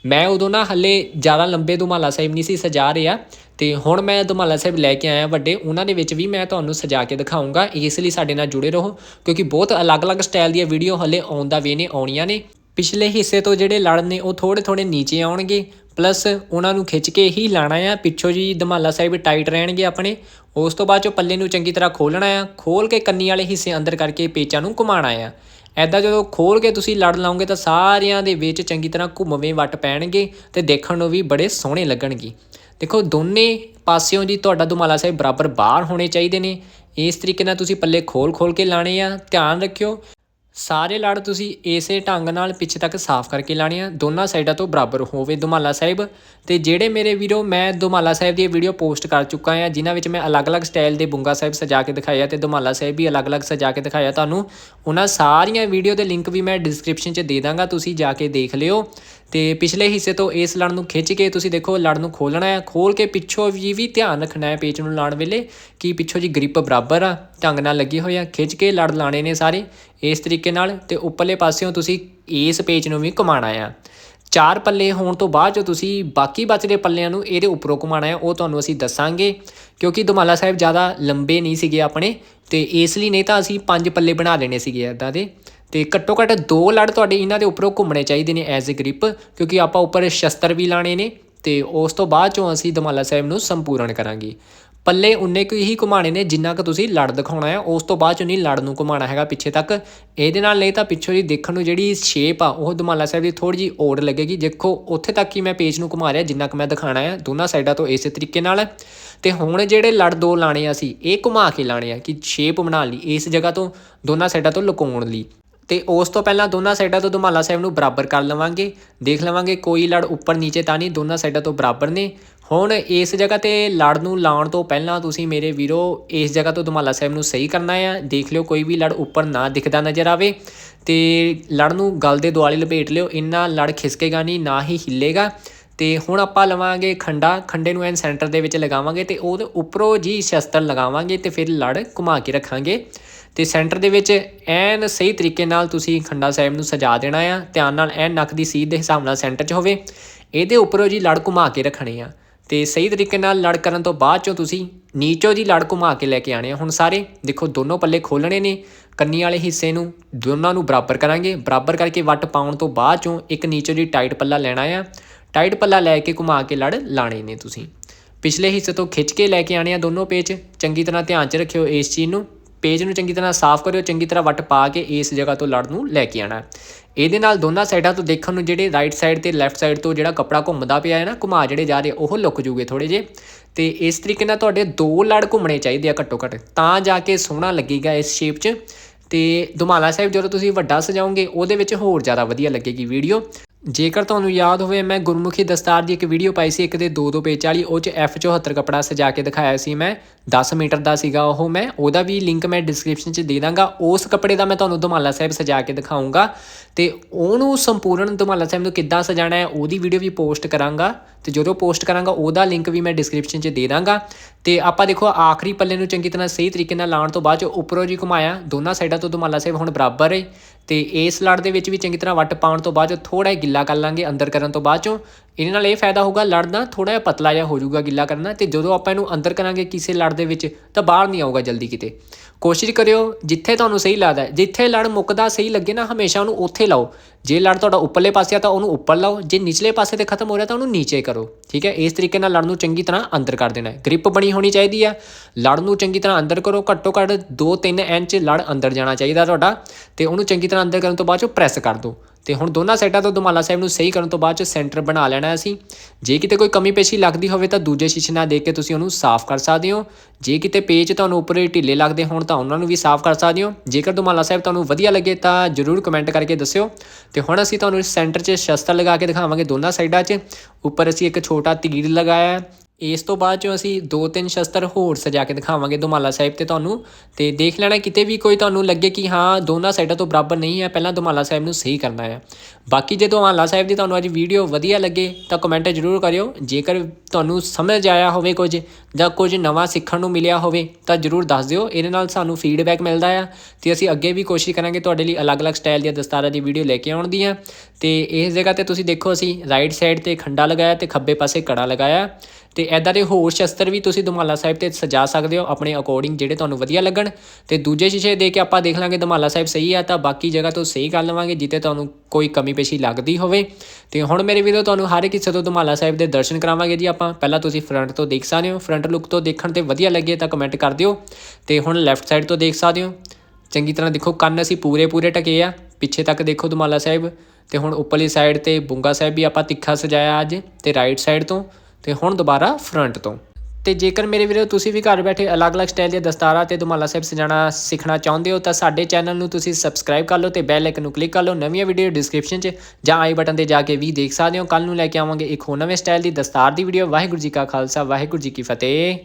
ਮੈਂ ਉਦੋਂ ਨਾ ਹੱਲੇ ਜ਼ਿਆਦਾ ਲੰਬੇ ਦੁਮਾਲਾ ਸਾਹਿਬ ਨਹੀਂ ਸੀ ਸਜਾ ਰਿਹਾ, ਤੇ ਹੁਣ ਮੈਂ ਦੁਮਾਲਾ ਸਾਹਿਬ ਲੈ ਕੇ ਆਇਆ ਵੱਡੇ, ਉਹਨਾਂ ਦੇ ਵਿੱਚ ਵੀ ਮੈਂ ਤੁਹਾਨੂੰ ਸਜਾ ਕੇ ਦਿਖਾਉਂਗਾ ਇਸ ਲਈ ਸਾਡੇ ਨਾਲ ਜੁੜੇ ਰਹੋ, ਕਿਉਂਕਿ ਬਹੁਤ ਅਲੱਗ-ਅਲੱਗ ਸਟਾਈਲ ਦੀਆਂ ਵੀਡੀਓ ਹੱਲੇ ਆਉਣ ਦਾ ਵੇ ਨੇ, ਆਉਣੀਆਂ ਨੇ। ਪਿਛਲੇ ਹਿੱਸੇ ਤੋਂ ਜਿਹੜੇ ਲੜ ਨੇ ਉਹ ਥੋੜੇ ਥੋੜੇ ਨੀਚੇ ਆਉਣਗੇ ਪਲੱਸ ਉਹਨਾਂ ਨੂੰ ਖਿੱਚ ਕੇ ਹੀ ਲਾਣਾ ਆ, ਪਿੱਛੋਂ ਜੀ ਦਮਾਲਾ ਸਾਹਿਬ ਟਾਈਟ ਰਹਿਣਗੇ ਆਪਣੇ। ਉਸ ਤੋਂ ਬਾਅਦ ਚੋਂ ਪੱਲੇ ਨੂੰ ਚੰਗੀ ਤਰ੍ਹਾਂ ਖੋਲਣਾ ਆ ਖੋਲ ਕੇ ਕੰਨੀ ਵਾਲੇ ਹਿੱਸੇ ਅੰਦਰ ਕਰਕੇ ਪੇਚਾਂ ਨੂੰ ਘੁਮਾਣਾ ਆ। ਐਦਾਂ ਜਦੋਂ ਖੋਲ ਕੇ ਤੁਸੀਂ ਲੜ ਲਾਉਂਗੇ ਤਾਂ ਸਾਰਿਆਂ ਦੇ ਵਿੱਚ ਚੰਗੀ ਤਰ੍ਹਾਂ ਘੁੰਮਵੇਂ ਵੱਟ ਪੈਣਗੇ ਤੇ ਦੇਖਣ ਨੂੰ ਵੀ ਬੜੇ ਸੋਹਣੇ ਲੱਗਣਗੇ। ਦੇਖੋ, ਦੋਨੇ ਪਾਸਿਓਂ ਜੀ ਤੁਹਾਡਾ ਦੁਮਾਲਾ ਸਾਹਿਬ ਬਰਾਬਰ ਬਾਹਰ ਹੋਣੇ ਚਾਹੀਦੇ ਨੇ। ਇਸ ਤਰੀਕੇ ਨਾਲ ਤੁਸੀਂ ਪੱਲੇ ਖੋਲ ਖੋਲ ਕੇ ਲਾਣੇ ਆ, ਧਿਆਨ ਰੱਖਿਓ। ਸਾਰੇ ਲੜ ਤੁਸੀਂ ਇਸੇ ਢੰਗ ਨਾਲ ਪਿੱਛੇ ਤੱਕ ਸਾਫ਼ ਕਰਕੇ ਲਾਣੇ ਆ। ਦੋਨਾਂ ਸਾਈਡਾਂ ਤੋਂ ਬਰਾਬਰ ਹੋਵੇ ਦੁਮਾਲਾ ਸਾਹਿਬ। ਤੇ ਜਿਹੜੇ ਮੇਰੇ ਵੀਰੋ, ਮੈਂ ਦੁਮਾਲਾ ਸਾਹਿਬ ਦੀ ਵੀਡੀਓ ਪੋਸਟ ਕਰ ਚੁੱਕਾ ਆ ਜਿਨ੍ਹਾਂ ਵਿੱਚ ਮੈਂ ਅਲੱਗ-ਅਲੱਗ ਸਟਾਈਲ ਦੇ ਬੁੰਗਾ ਸਾਹਿਬ ਸਜਾ ਕੇ ਦਿਖਾਇਆ ਤੇ ਦੁਮਾਲਾ ਸਾਹਿਬ ਵੀ ਅਲੱਗ-ਅਲੱਗ ਸਜਾ ਕੇ ਦਿਖਾਇਆ ਤੁਹਾਨੂੰ। ਉਹਨਾਂ ਸਾਰੀਆਂ ਵੀਡੀਓ ਦੇ ਲਿੰਕ ਵੀ ਮੈਂ ਡਿਸਕ੍ਰਿਪਸ਼ਨ 'ਚ ਦੇ ਦਾਂਗਾ, ਤੁਸੀਂ ਜਾ ਕੇ ਦੇਖ ਲਿਓ। ਤੇ ਪਿਛਲੇ ਹਿੱਸੇ ਤੋਂ ਇਸ ਲੜ ਨੂੰ ਖਿੱਚ ਕੇ ਤੁਸੀਂ ਦੇਖੋ ਲੜ ਨੂੰ ਖੋਲਣਾ ਹੈ, ਖੋਲ ਕੇ ਪਿੱਛੋਂ ਵੀ ਵੀ ਧਿਆਨ ਰੱਖਣਾ ਹੈ ਪੇਚ ਨੂੰ ਲਾਉਣ ਵੇਲੇ ਕਿ ਪਿੱਛੋਂ ਜੀ ਗ੍ਰਿਪ ਬਰਾਬਰ ਆ, ਢੰਗ ਨਾਲ ਲੱਗੀ ਹੋਈ ਆ, ਖਿੱਚ ਕੇ ਲੜ ਲਾਣੇ ਨੇ ਸਾਰੇ ਇਸ ਤਰੀਕੇ ਨਾਲ ਤੇ ਉੱਪਰਲੇ ਪਾਸਿਓਂ ਤੁਸੀਂ ਇਸ ਪੇਚ ਨੂੰ ਵੀ ਘੁਮਾਉਣਾ ਆ। ਚਾਰ ਪੱਲੇ ਹੋਣ ਤੋਂ ਬਾਅਦ ਜੋ ਤੁਸੀਂ ਬਾਕੀ ਬਚਦੇ ਪੱਲਿਆਂ ਨੂੰ ਇਹਦੇ ਉੱਪਰੋਂ ਘੁਮਾਉਣਾ ਹੈ, ਉਹ ਤੁਹਾਨੂੰ ਅਸੀਂ ਦੱਸਾਂਗੇ ਕਿਉਂਕਿ ਦੁਮਾਲਾ ਸਾਹਿਬ ਜ਼ਿਆਦਾ ਲੰਬੇ ਨਹੀਂ ਸੀਗੇ ਆਪਣੇ ਤੇ ਇਸ ਲਈ ਨਹੀਂ ਤਾਂ ਅਸੀਂ ਪੰਜ ਪੱਲੇ ਬਣਾ ਲੈਣੇ ਸੀਗੇ ਇਦਾਂ ਦੇ। ਤੇ ਘੱਟੋ ਘੱਟ ਦੋ ਲੜ ਤੁਹਾਡੇ ਇਹਨਾਂ ਦੇ ਉੱਪਰੋਂ ਘੁੰਮਣੇ ਚਾਹੀਦੇ ਨੇ ਐਜ਼ ਅ ਗ੍ਰਿਪ ਕਿਉਂਕਿ ਆਪਾਂ ਉੱਪਰ ਸ਼ਸਤਰ ਵੀ ਲਾਣੇ ਨੇ ਤੇ ਉਸ ਤੋਂ ਬਾਅਦ ਚੋਂ ਅਸੀਂ ਦਮਾਲਾ ਸਾਹਿਬ ਨੂੰ ਸੰਪੂਰਨ ਕਰਾਂਗੇ। ਪੱਲੇ ਉਨੇ ਕੁ ਹੀ ਘੁਮਾਣੇ ਨੇ ਜਿੰਨਾ ਕੁ ਤੁਸੀਂ ਲੜ ਦਿਖਾਉਣਾ ਹੈ, ਉਸ ਤੋਂ ਬਾਅਦ ਚੋਂ ਨਹੀਂ ਲੜ ਨੂੰ ਘੁਮਾਣਾ ਹੈਗਾ ਪਿੱਛੇ ਤੱਕ। ਇਹਦੇ ਨਾਲ ਨਹੀਂ ਤਾਂ ਪਿੱਛੋਂ ਦੀ ਦੇਖਣ ਨੂੰ ਜਿਹੜੀ ਸ਼ੇਪ ਆ, ਉਹ ਦਮਾਲਾ ਸਾਹਿਬ ਦੀ ਥੋੜੀ ਜੀ ਓੜ ਲੱਗੇਗੀ। ਦੇਖੋ, ਉੱਥੇ ਤੱਕ ਹੀ ਮੈਂ ਪੇਜ ਨੂੰ ਘੁਮਾ ਰਿਹਾ, ਜਿੰਨਾ ਕੁ ਮੈਂ ਦਿਖਾਣਾ ਹੈ, ਦੋਨਾਂ ਸਾਈਡਾਂ ਤੋਂ ਇਸੇ ਤਰੀਕੇ ਨਾਲ। ਤੇ ਹੁਣ ਜਿਹੜੇ ਲੜ ਦੋ ਲਾਣੇ ਆ ਅਸੀਂ, ਇਹ ਘੁਮਾ ਕੇ ਲਾਣੇ ਆ ਕਿ ਸ਼ੇਪ ਬਣਾਉਣ ਲਈ, ਇਸ ਜਗ੍ਹਾ ਤੋਂ ਦੋਨਾਂ ਸਾਈਡਾਂ ਤੋਂ ਲੁਕਾਉਣ ਲਈ। ਤੇ ਉਸ ਤੋਂ ਪਹਿਲਾਂ ਦੋਨਾਂ ਸਾਈਡਾਂ ਤੋਂ ਦੁਮਾਲਾ ਸਾਹਿਬ ਨੂੰ ਬਰਾਬਰ ਕਰ ਲਵਾਂਗੇ। ਦੇਖ ਲਵਾਂਗੇ, ਕੋਈ ਲੜ ਉੱਪਰ ਨੀਚੇ ਤਾਂ ਨਹੀਂ, ਦੋਨਾਂ ਸਾਈਡਾਂ ਤੋਂ ਬਰਾਬਰ ਨੇ। ਹੁਣ ਇਸ ਜਗ੍ਹਾ ਤੇ ਲੜ ਨੂੰ ਲਾਉਣ ਤੋਂ ਪਹਿਲਾਂ ਤੁਸੀਂ ਮੇਰੇ ਵੀਰੋ, ਇਸ ਜਗ੍ਹਾ ਤੋਂ ਦੁਮਾਲਾ ਸਾਹਿਬ ਨੂੰ ਸਹੀ ਕਰਨਾ ਆ। ਦੇਖ ਲਿਓ, ਕੋਈ ਵੀ ਲੜ ਉੱਪਰ ਨਾ ਦਿਖਦਾ ਨਜ਼ਰ ਆਵੇ। ਤੇ ਲੜ ਨੂੰ ਗਲ ਦੇ ਦੁਆਲੇ ਲਪੇਟ ਲਿਓ, ਇੰਨਾ ਲੜ ਖਿਸਕੇਗਾ ਨਹੀਂ, ਨਾ ਹੀ ਹਿੱਲੇਗਾ। ਤੇ ਹੁਣ ਆਪਾਂ ਲਵਾਂਗੇ ਖੰਡਾ, ਖੰਡੇ ਨੂੰ ਐਨ ਸੈਂਟਰ ਦੇ ਵਿੱਚ ਲਗਾਵਾਂਗੇ ਤੇ ਉਹਦੇ ਉੱਪਰੋਂ ਜੀ ਸ਼ਸਤਰ ਲਗਾਵਾਂਗੇ ਤੇ ਫਿਰ ਲੜ ਘੁਮਾ ਕੇ ਰੱਖਾਂਗੇ। ਤੇ ਸੈਂਟਰ ਦੇ ਵਿੱਚ ਐਨ ਸਹੀ ਤਰੀਕੇ ਨਾਲ ਤੁਸੀਂ ਖੰਡਾ ਸਾਹਿਬ ਨੂੰ ਸਜਾ ਦੇਣਾ ਆ, ਧਿਆਨ ਨਾਲ ਐਨ ਨੱਕ ਦੀ ਸੀਧ ਦੇ ਹਿਸਾਬ ਨਾਲ ਸੈਂਟਰ 'ਚ ਹੋਵੇ। ਇਹਦੇ ਉੱਪਰੋਂ ਜੀ ਲੜ ਘੁਮਾ ਕੇ ਰੱਖਣੇ ਆ। ਤੇ ਸਹੀ ਤਰੀਕੇ ਨਾਲ ਲੜ ਕਰਨ ਤੋਂ ਬਾਅਦ ਚੋਂ ਤੁਸੀਂ ਨੀਚੋਂ ਜੀ ਲੜ ਘੁਮਾ ਕੇ ਲੈ ਕੇ ਆਣੇ ਆ। ਹੁਣ ਸਾਰੇ ਦੇਖੋ ਦੋਨੋਂ ਪੱਲੇ ਖੋਲਣੇ ਨੇ। ਕੰਨੀ ਵਾਲੇ ਹਿੱਸੇ ਨੂੰ ਦੋਨਾਂ ਨੂੰ ਬਰਾਬਰ ਕਰਾਂਗੇ। ਬਰਾਬਰ ਕਰਕੇ ਵੱਟ ਪਾਉਣ ਤੋਂ ਬਾਅਦ ਚੋਂ ਇੱਕ ਨੀਚੋ ਜੀ ਟਾਈਟ ਪੱਲਾ ਲੈਣਾ ਆ। ਟਾਈਟ ਪੱਲਾ ਲੈ ਕੇ ਘੁਮਾ ਕੇ ਲੜ ਲਾਣੇ ਨੇ ਤੁਸੀਂ। ਪਿਛਲੇ ਹਿੱਸੇ ਤੋਂ ਖਿੱਚ ਕੇ ਲੈ ਕੇ ਆਣੇ ਆ ਦੋਨੋਂ ਪੇਚ। ਚੰਗੀ ਤਰ੍ਹਾਂ ਧਿਆਨ 'ਚ ਰੱਖਿਓ ਇਸ ਚੀਜ਼ ਨੂੰ। ਪੇਜ ਨੂੰ ਚੰਗੀ ਤਰ੍ਹਾਂ ਸਾਫ਼ ਕਰਿਓ, ਚੰਗੀ ਤਰ੍ਹਾਂ ਵੱਟ ਪਾ ਕੇ ਇਸ ਜਗ੍ਹਾ ਤੋਂ ਲੜ ਨੂੰ ਲੈ ਕੇ ਆਣਾ ਇਹਦੇ ਨਾਲ ਦੋਨਾਂ ਸਾਈਡਾਂ ਤੋਂ ਦੇਖਣ ਨੂੰ ਜਿਹੜੇ ਰਾਈਟ ਸਾਈਡ ਤੇ ਲੈਫਟ ਸਾਈਡ ਤੋਂ ਜਿਹੜਾ ਕਪੜਾ ਘੁੰਮਦਾ ਪਿਆ ਹੈ ਨਾ, ਘੁਮਾ ਜਿਹੜੇ ਜਾ ਰਹੇ, ਉਹ ਲੁਕ ਜੂਗੇ ਥੋੜੇ ਜੇ ਤੇ ਇਸ ਤਰੀਕੇ ਨਾਲ ਤੁਹਾਡੇ ਦੋ ਲੜ ਘੁੰਮਣੇ ਚਾਹੀਦੇ ਆ ਘੱਟੋ ਘੱਟ। ਤਾਂ ਜਾ ਕੇ ਸੋਹਣਾ ਲੱਗੇਗਾ ਇਸ ਸ਼ੇਪ 'ਚ। ਤੇ ਦੁਮਾਲਾ ਸਾਹਿਬ ਜਦੋਂ ਤੁਸੀਂ ਵੱਡਾ ਸਜਾਓਗੇ, ਉਹਦੇ ਵਿੱਚ ਹੋਰ ਜ਼ਿਆਦਾ ਵਧੀਆ ਲੱਗੇਗੀ ਵੀਡੀਓ ਜੇਕਰ ਤੁਹਾਨੂੰ ਯਾਦ ਹੋਵੇ, ਮੈਂ ਗੁਰਮੁਖੀ ਦਸਤਾਰ ਦੀ ਇੱਕ ਵੀਡੀਓ ਪਾਈ ਸੀ, ਇੱਕ ਦੇ ਦੋ ਦੋ ਪੇਚ ਵਾਲੀ, ਉਹ ਚ F74 ਕਪੜਾ ਸਜਾ ਕੇ ਦਿਖਾਇਆ ਸੀ ਮੈਂ। 10 ਮੀਟਰ ਦਾ ਸੀਗਾ ਉਹ ਮੈਂ। ਉਹਦਾ ਵੀ ਲਿੰਕ ਮੈਂ ਡਿਸਕ੍ਰਿਪਸ਼ਨ 'ਚ ਦੇ ਦਾਂਗਾ। ਉਸ ਕਪੜੇ ਦਾ ਮੈਂ ਤੁਹਾਨੂੰ ਦੁਮਾਲਾ ਸਾਹਿਬ ਸਜਾ ਕੇ ਦਿਖਾਉਂਗਾ ਤੇ ਉਹਨੂੰ ਸੰਪੂਰਨ ਦੁਮਾਲਾ ਸਾਹਿਬ ਨੂੰ ਕਿੱਦਾਂ ਸਜਾਣਾ ਹੈ, ਉਹਦੀ ਵੀਡੀਓ ਵੀ ਪੋਸਟ ਕਰਾਂਗਾ। ਤੇ ਜਦੋਂ ਪੋਸਟ ਕਰਾਂਗਾ, ਉਹਦਾ ਲਿੰਕ ਵੀ ਮੈਂ ਡਿਸਕ੍ਰਿਪਸ਼ਨ 'ਚ ਦੇ ਦਾਂਗਾ। ਤੇ ਆਪਾਂ ਦੇਖੋ ਆਖਰੀ ਪੱਲੇ ਨੂੰ ਚੰਗੀ ਤਰ੍ਹਾਂ ਸਹੀ ਤਰੀਕੇ ਨਾਲ ਲਾਉਣ ਤੋਂ ਬਾਅਦ ਚ ਉੱਪਰੋਂ ਜੀ ਘੁਮਾਇਆ। ਦੋਨਾਂ ਸਾਈਡਾਂ ਤੋਂ ਦੁਮਾਲਾ ਸਾਹਿਬ ਹੁਣ ਬਰਾਬਰ ਹੈ ਤੇ ਇਸ ਲੜ ਦੇ ਵਿੱਚ ਵੀ ਚੰਗੀ ਤਰ੍ਹਾਂ ਵੱਟ ਪਾਉਣ ਤੋਂ ਬਾਅਦ ਥੋੜਾ ਜਿਹਾ ਗਿੱਲਾ ਕਰ ਲਾਂਗੇ ਅੰਦਰ ਕਰਨ ਤੋਂ ਬਾਅਦ ਚੋਂ। ਇਹਦੇ ਨਾਲ ਇਹ ਫਾਇਦਾ ਹੋਊਗਾ, ਲੜਨਾ ਥੋੜਾ ਜਿਹਾ ਪਤਲਾ ਜਿਹਾ ਹੋ ਜਾਊਗਾ ਗਿੱਲਾ ਕਰਨਾ ਤੇ ਜਦੋਂ ਆਪਾਂ ਇਹਨੂੰ ਅੰਦਰ ਕਰਾਂਗੇ ਕਿਸੇ ਲੜ ਦੇ ਵਿੱਚ ਤਾਂ ਬਾਹਰ ਨਹੀਂ ਆਊਗਾ ਜਲਦੀ ਕਿਤੇ। ਕੋਸ਼ਿਸ਼ ਕਰਿਓ, ਜਿੱਥੇ ਤੁਹਾਨੂੰ ਸਹੀ ਲੱਗਦਾ ਜਿੱਥੇ ਲੜ ਮੁੱਕਦਾ ਸਹੀ ਲੱਗੇ ਨਾ, ਹਮੇਸ਼ਾ ਉਹਨੂੰ ਉੱਥੇ ਲਾਓ। ਜੇ ਲੜ ਤੁਹਾਡਾ ਉੱਪਰਲੇ ਪਾਸੇ ਆ ਤਾਂ ਉਹਨੂੰ ਉੱਪਰ ਲਾਓ, ਜੇ ਨਿਚਲੇ ਪਾਸੇ ਤੇ ਖਤਮ ਹੋ ਰਿਹਾ ਤਾਂ ਉਹਨੂੰ ਨੀਚੇ ਕਰੋ, ਠੀਕ ਹੈ? ਇਸ ਤਰੀਕੇ ਨਾਲ ਲੜ ਨੂੰ ਚੰਗੀ ਤਰ੍ਹਾਂ ਅੰਦਰ ਕਰ ਦੇਣਾ ਹੈ। ਗ੍ਰਿਪ ਬਣੀ ਹੋਣੀ ਚਾਹੀਦੀ ਆ ਲੜ ਨੂੰ ਚੰਗੀ ਤਰ੍ਹਾਂ ਅੰਦਰ ਕਰੋ, ਘੱਟੋ ਘੱਟ 2-3 ਇੰਚ ਲੜ ਅੰਦਰ ਜਾਣਾ ਚਾਹੀਦਾ ਤੁਹਾਡਾ ਤੇ ਉਹਨੂੰ ਚੰਗੀ ਤਰ੍ਹਾਂ ਅੰਦਰ ਕਰਨ ਤੋਂ ਬਾਅਦ ਚੋਂ ਪ੍ਰੈਸ ਕਰ ਦਿਓ। ਤੇ ਹੁਣ ਦੋਨਾਂ ਸਾਈਡਾਂ ਤੋਂ ਦੁਮਾਲਾ ਸਾਹਿਬ ਨੂੰ ਸਹੀ ਕਰਨ ਤੋਂ ਬਾਅਦ ਚ ਸੈਂਟਰ ਬਣਾ ਲੈਣਾ ਅਸੀਂ। ਜੇ ਕਿਤੇ ਕੋਈ ਕਮੀ ਪੇਸ਼ੀ ਲੱਗਦੀ ਹੋਵੇ ਤਾਂ ਦੂਜੇ ਸ਼ੀਸ਼ੇ ਨਾਲ ਦੇਖ ਕੇ ਤੁਸੀਂ ਉਹਨੂੰ ਸਾਫ਼ ਕਰ ਸਕਦੇ ਹੋ। ਜੇ ਕਿਤੇ ਪੇਜ ਤੁਹਾਨੂੰ ਉੱਪਰ ਢਿੱਲੇ ਲੱਗਦੇ ਹੋਣ ਤਾਂ ਉਹਨਾਂ ਨੂੰ ਵੀ ਸਾਫ਼ ਕਰ ਸਕਦੇ ਹੋ। ਜੇਕਰ ਦੁਮਾਲਾ ਸਾਹਿਬ ਤੁਹਾਨੂੰ ਵਧੀਆ ਲੱਗੇ ਤਾਂ ਜਰੂਰ ਕਮੈਂਟ ਕਰਕੇ ਦੱਸਿਓ। ਤੇ ਹੁਣ ਅਸੀਂ ਤੁਹਾਨੂੰ ਸੈਂਟਰ 'ਚ ਸ਼ਸਤਰ ਲਗਾ ਕੇ ਦਿਖਾਵਾਂਗੇ ਦੋਨਾਂ ਸਾਈਡਾਂ 'ਚ। ਉੱਪਰ ਅਸੀਂ ਇੱਕ ਛੋਟਾ ਤੀਰ ਲਗਾਇਆ ਇਸ ਤੋਂ ਬਾਅਦ ਚੋਂ ਅਸੀਂ ਦੋ ਤਿੰਨ ਸ਼ਸਤਰ ਹੋਰ ਸਜਾ ਕੇ ਦਿਖਾਵਾਂਗੇ ਦੁਮਾਲਾ ਸਾਹਿਬ ਤੇ ਤੁਹਾਨੂੰ। ਤੇ ਦੇਖ ਲੈਣਾ ਕਿਤੇ ਵੀ ਕੋਈ ਤੁਹਾਨੂੰ ਲੱਗੇ ਕਿ ਹਾਂ, ਦੋਨਾਂ ਸਾਈਡਾਂ ਤੋਂ ਬਰਾਬਰ ਨਹੀਂ ਹੈ, ਪਹਿਲਾਂ ਦੁਮਾਲਾ ਸਾਹਿਬ ਨੂੰ ਸਹੀ ਕਰਨਾ ਹੈ। ਬਾਕੀ ਜੇ ਦੁਮਾਲਾ ਸਾਹਿਬ ਦੀ ਤੁਹਾਨੂੰ ਅੱਜ ਵੀਡੀਓ ਵਧੀਆ ਲੱਗੇ, ਤਾਂ ਕਮੈਂਟ ਜ਼ਰੂਰ ਕਰਿਓ। ਜੇਕਰ ਤੁਹਾਨੂੰ ਸਮਝ ਆਇਆ ਹੋਵੇ ਕੁਝ, ਜਾਂ ਕੁਝ ਨਵਾਂ ਸਿੱਖਣ ਨੂੰ ਮਿਲਿਆ ਹੋਵੇ, ਤਾਂ ਜ਼ਰੂਰ ਦੱਸ ਦਿਓ। ਇਹਦੇ ਨਾਲ ਸਾਨੂੰ ਫੀਡਬੈਕ ਮਿਲਦਾ ਆ। ਤੇ ਅਸੀਂ ਅੱਗੇ ਵੀ ਕੋਸ਼ਿਸ਼ ਕਰਾਂਗੇ ਤੁਹਾਡੇ ਲਈ ਅਲੱਗ-ਅਲੱਗ ਸਟਾਈਲ ਦੀਆਂ ਦਸਤਾਰਾਂ ਦੀ ਵੀਡੀਓ ਲੈ ਕੇ ਆਉਣ ਦੀਆਂ। ਤੇ ਇਸ ਜਗ੍ਹਾ ਤੇ ਤੁਸੀਂ ਦੇਖੋ, ਅਸੀਂ ਰਾਈਟ ਸਾਈਡ ਤੇ ਖੰਡਾ ਲਗਾਇਆ ਤੇ ਖੱਬੇ ਪਾਸੇ ਕੜਾ ਲਗਾਇਆ। ਤੇ ਐਦਾਂ ਦੇ ਹੋਰ ਸ਼ਸਤਰ ਵੀ ਤੁਸੀਂ ਦੁਮਾਲਾ ਸਾਹਿਬ ਤੇ ਸਜਾ ਸਕਦੇ ਹੋ ਆਪਣੇ ਅਕੋਰਡਿੰਗ ਜਿਹੜੇ ਤੁਹਾਨੂੰ ਵਧੀਆ ਲੱਗਣ। ਤੇ ਦੂਜੇ ਸ਼ੀਸ਼ੇ ਦੇ ਕੇ ਆਪਾਂ ਦੇਖ ਲਾਂਗੇ ਦਮਾਲਾ ਸਾਹਿਬ ਸਹੀ ਆ, ਤਾਂ ਬਾਕੀ ਜਗ੍ਹਾ ਤੋਂ ਸਹੀ ਕਰ ਲਵਾਂਗੇ ਜਿੱਤੇ ਤੁਹਾਨੂੰ ਕੋਈ ਕਮੀ ਪੇਸ਼ੀ ਲੱਗਦੀ ਹੋਵੇ। ਤੇ ਹੁਣ ਮੇਰੇ ਵੀਡੀਓ ਤੁਹਾਨੂੰ ਹਰ ਇੱਕ ਹਿੱਸੇ ਤੋਂ ਦਮਾਲਾ ਸਾਹਿਬ ਦੇ ਦਰਸ਼ਨ ਕਰਾਵਾਂਗੇ ਜੀ ਆਪਾਂ। ਪਹਿਲਾਂ ਤੁਸੀਂ ਫਰੰਟ ਤੋਂ ਦੇਖ ਸਕਦੇ ਹੋ। ਫਰੰਟ ਲੁੱਕ ਤੋਂ ਦੇਖਣ ਤੇ ਵਧੀਆ ਲੱਗੇ ਤਾਂ ਕਮੈਂਟ ਕਰ ਦਿਓ। ਤੇ ਹੁਣ ਲੈਫਟ ਸਾਈਡ ਤੋਂ ਦੇਖ ਸਕਦੇ ਹੋ। ਚੰਗੀ ਤਰ੍ਹਾਂ ਦੇਖੋ, ਕੰਨ ਅਸੀਂ ਪੂਰੇ ਪੂਰੇ ਟਕੇ ਆ। ਪਿੱਛੇ ਤੱਕ ਦੇਖੋ ਦੁਮਾਲਾ ਸਾਹਿਬ। ਤੇ ਹੁਣ ਉੱਪਰਲੀ ਸਾਈਡ ਤੇ ਬੁੰਗਾ ਸਾਹਿਬ ਵੀ ਆਪਾਂ ਤਿੱਖਾ ਸਜਾਇਆ ਅੱਜ, ਤੇ ਰਾਈਟ ਸਾਈਡ ਤੋਂ। ਤੇ ਹੁਣ ਦੁਬਾਰਾ ਫਰੰਟ ਤੋਂ। ਤੇ ਜੇਕਰ ਮੇਰੇ ਵੀਰੋ ਤੁਸੀਂ ਵੀ ਘਰ ਬੈਠੇ ਅਲੱਗ-ਅਲੱਗ ਸਟਾਈਲ ਦੇ ਦਸਤਾਰਾਂ ਤੇ ਦੁਮਾਲਾ ਸਾਹਿਬ ਸਜਾਣਾ ਸਿੱਖਣਾ ਚਾਹੁੰਦੇ ਹੋ, ਤਾਂ ਸਾਡੇ ਚੈਨਲ ਨੂੰ ਤੁਸੀਂ ਸਬਸਕ੍ਰਾਈਬ ਕਰ ਲਓ ਤੇ ਬੈਲ ਆਈਕਨ ਨੂੰ ਕਲਿੱਕ ਕਰ ਲਓ। ਨਵੀਆਂ ਵੀਡੀਓ ਡਿਸਕ੍ਰਿਪਸ਼ਨ 'ਚ ਜਾਂ ਆਈ ਬਟਨ ਤੇ ਜਾ ਕੇ ਵੀ ਦੇਖ ਸਕਦੇ ਹੋ। ਕੱਲ ਨੂੰ ਲੈ ਕੇ ਆਵਾਂਗੇ ਇੱਕ ਹੋਰ ਨਵੇਂ ਸਟਾਈਲ ਦੀ ਦਸਤਾਰ ਦੀ ਵੀਡੀਓ ਵਾਹਿਗੁਰੂ ਜੀ ਕਾ ਖਾਲਸਾ, ਵਾਹਿਗੁਰੂ ਜੀ ਕੀ ਫਤਿਹ।